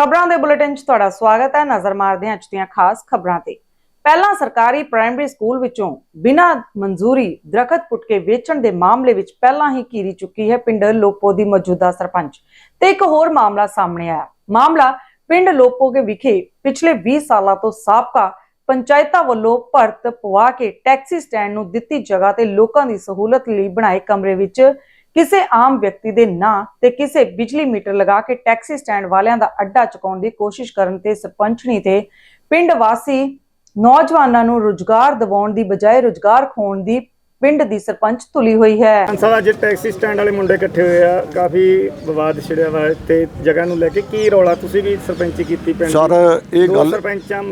ਖਬਰਾਂ ਦੇ ਬੁਲੇਟਿਨ 'ਚ ਤੁਹਾਡਾ ਸਵਾਗਤ ਹੈ। ਨਜ਼ਰ ਮਾਰਦੇ ਹਾਂ ਅੱਜ ਦੀਆਂ ਖਾਸ ਖਬਰਾਂ ਤੇ। ਪਹਿਲਾਂ ਸਰਕਾਰੀ ਪ੍ਰਾਇਮਰੀ ਸਕੂਲ ਵਿੱਚੋਂ ਬਿਨਾਂ ਮਨਜ਼ੂਰੀ ਦਰਖਤ ਪੁੱਟ ਕੇ ਵੇਚਣ ਦੇ ਮਾਮਲੇ ਵਿੱਚ ਪਹਿਲਾਂ ਹੀ ਕੀਰੀ ਚੁੱਕੀ ਹੈ ਪਿੰਡ ਲੋਪੋ ਦੀ ਮੌਜੂਦਾ ਸਰਪੰਚ। ਤੇ ਇੱਕ ਹੋਰ ਮਾਮਲਾ ਸਾਹਮਣੇ ਆਇਆ। ਮਾਮਲਾ ਪਿੰਡ ਲੋਪੋਗੇ ਵਿਖੇ ਪਿਛਲੇ 20 ਸਾਲਾਂ ਤੋਂ ਸਾਬਕਾ ਪੰਚਾਇਤਾਂ ਵੱਲੋਂ ਭਰਤ ਪਵਾ ਕੇ ਟੈਕਸੀ ਸਟੈਂਡ ਨੂੰ ਦਿੱਤੀ ਜਗ੍ਹਾ ਤੇ ਲੋਕਾਂ ਦੀ ਸਹੂਲਤ ਲਈ ਬਣਾਏ ਕਮਰੇ ਵਿੱਚ ਕਿਸੇ ਆਮ ਵਿਅਕਤੀ ਦੇ ਨਾਂ ਤੇ ਕਿਸੇ ਬਿਜਲੀ ਮੀਟਰ ਲਗਾ ਕੇ ਟੈਕਸੀ ਸਟੈਂਡ ਵਾਲਿਆਂ ਦਾ ਅੱਡਾ ਚੁਕਾਉਣ ਦੀ ਕੋਸ਼ਿਸ਼ ਕਰਨ ਤੇ ਸਰਪੰਚਣੀ ਤੇ ਪਿੰਡ ਵਾਸੀ ਨੌਜਵਾਨਾਂ ਨੂੰ ਰੁਜ਼ਗਾਰ ਦਿਵਾਉਣ ਦੀ ਬਜਾਏ ਰੁਜ਼ਗਾਰ ਖੋਣ ਦੀ ਪਿੰਡ ਦੀ ਸਰਪੰਚ ਤੁਲੀ ਹੋਈ ਹੈ ਅੰਸਾ ਅੱਜ ਟੈਕਸੀ ਸਟੈਂਡ ਵਾਲੇ ਮੁੰਡੇ ਇਕੱਠੇ ਹੋਏ ਆ ਕਾਫੀ ਵਿਵਾਦ ਛਿੜਿਆ ਵਾ ਤੇ ਜਗ੍ਹਾ ਨੂੰ ਲੈ ਕੇ ਕੀ ਰੌਲਾ ਤੁਸੀਂ ਵੀ ਸਰਪੰਚੀ ਕੀਤੀ ਪਿੰਡ ਸਰ? ਇਹ ਗੱਲ ਸਰਪੰਚਾਂ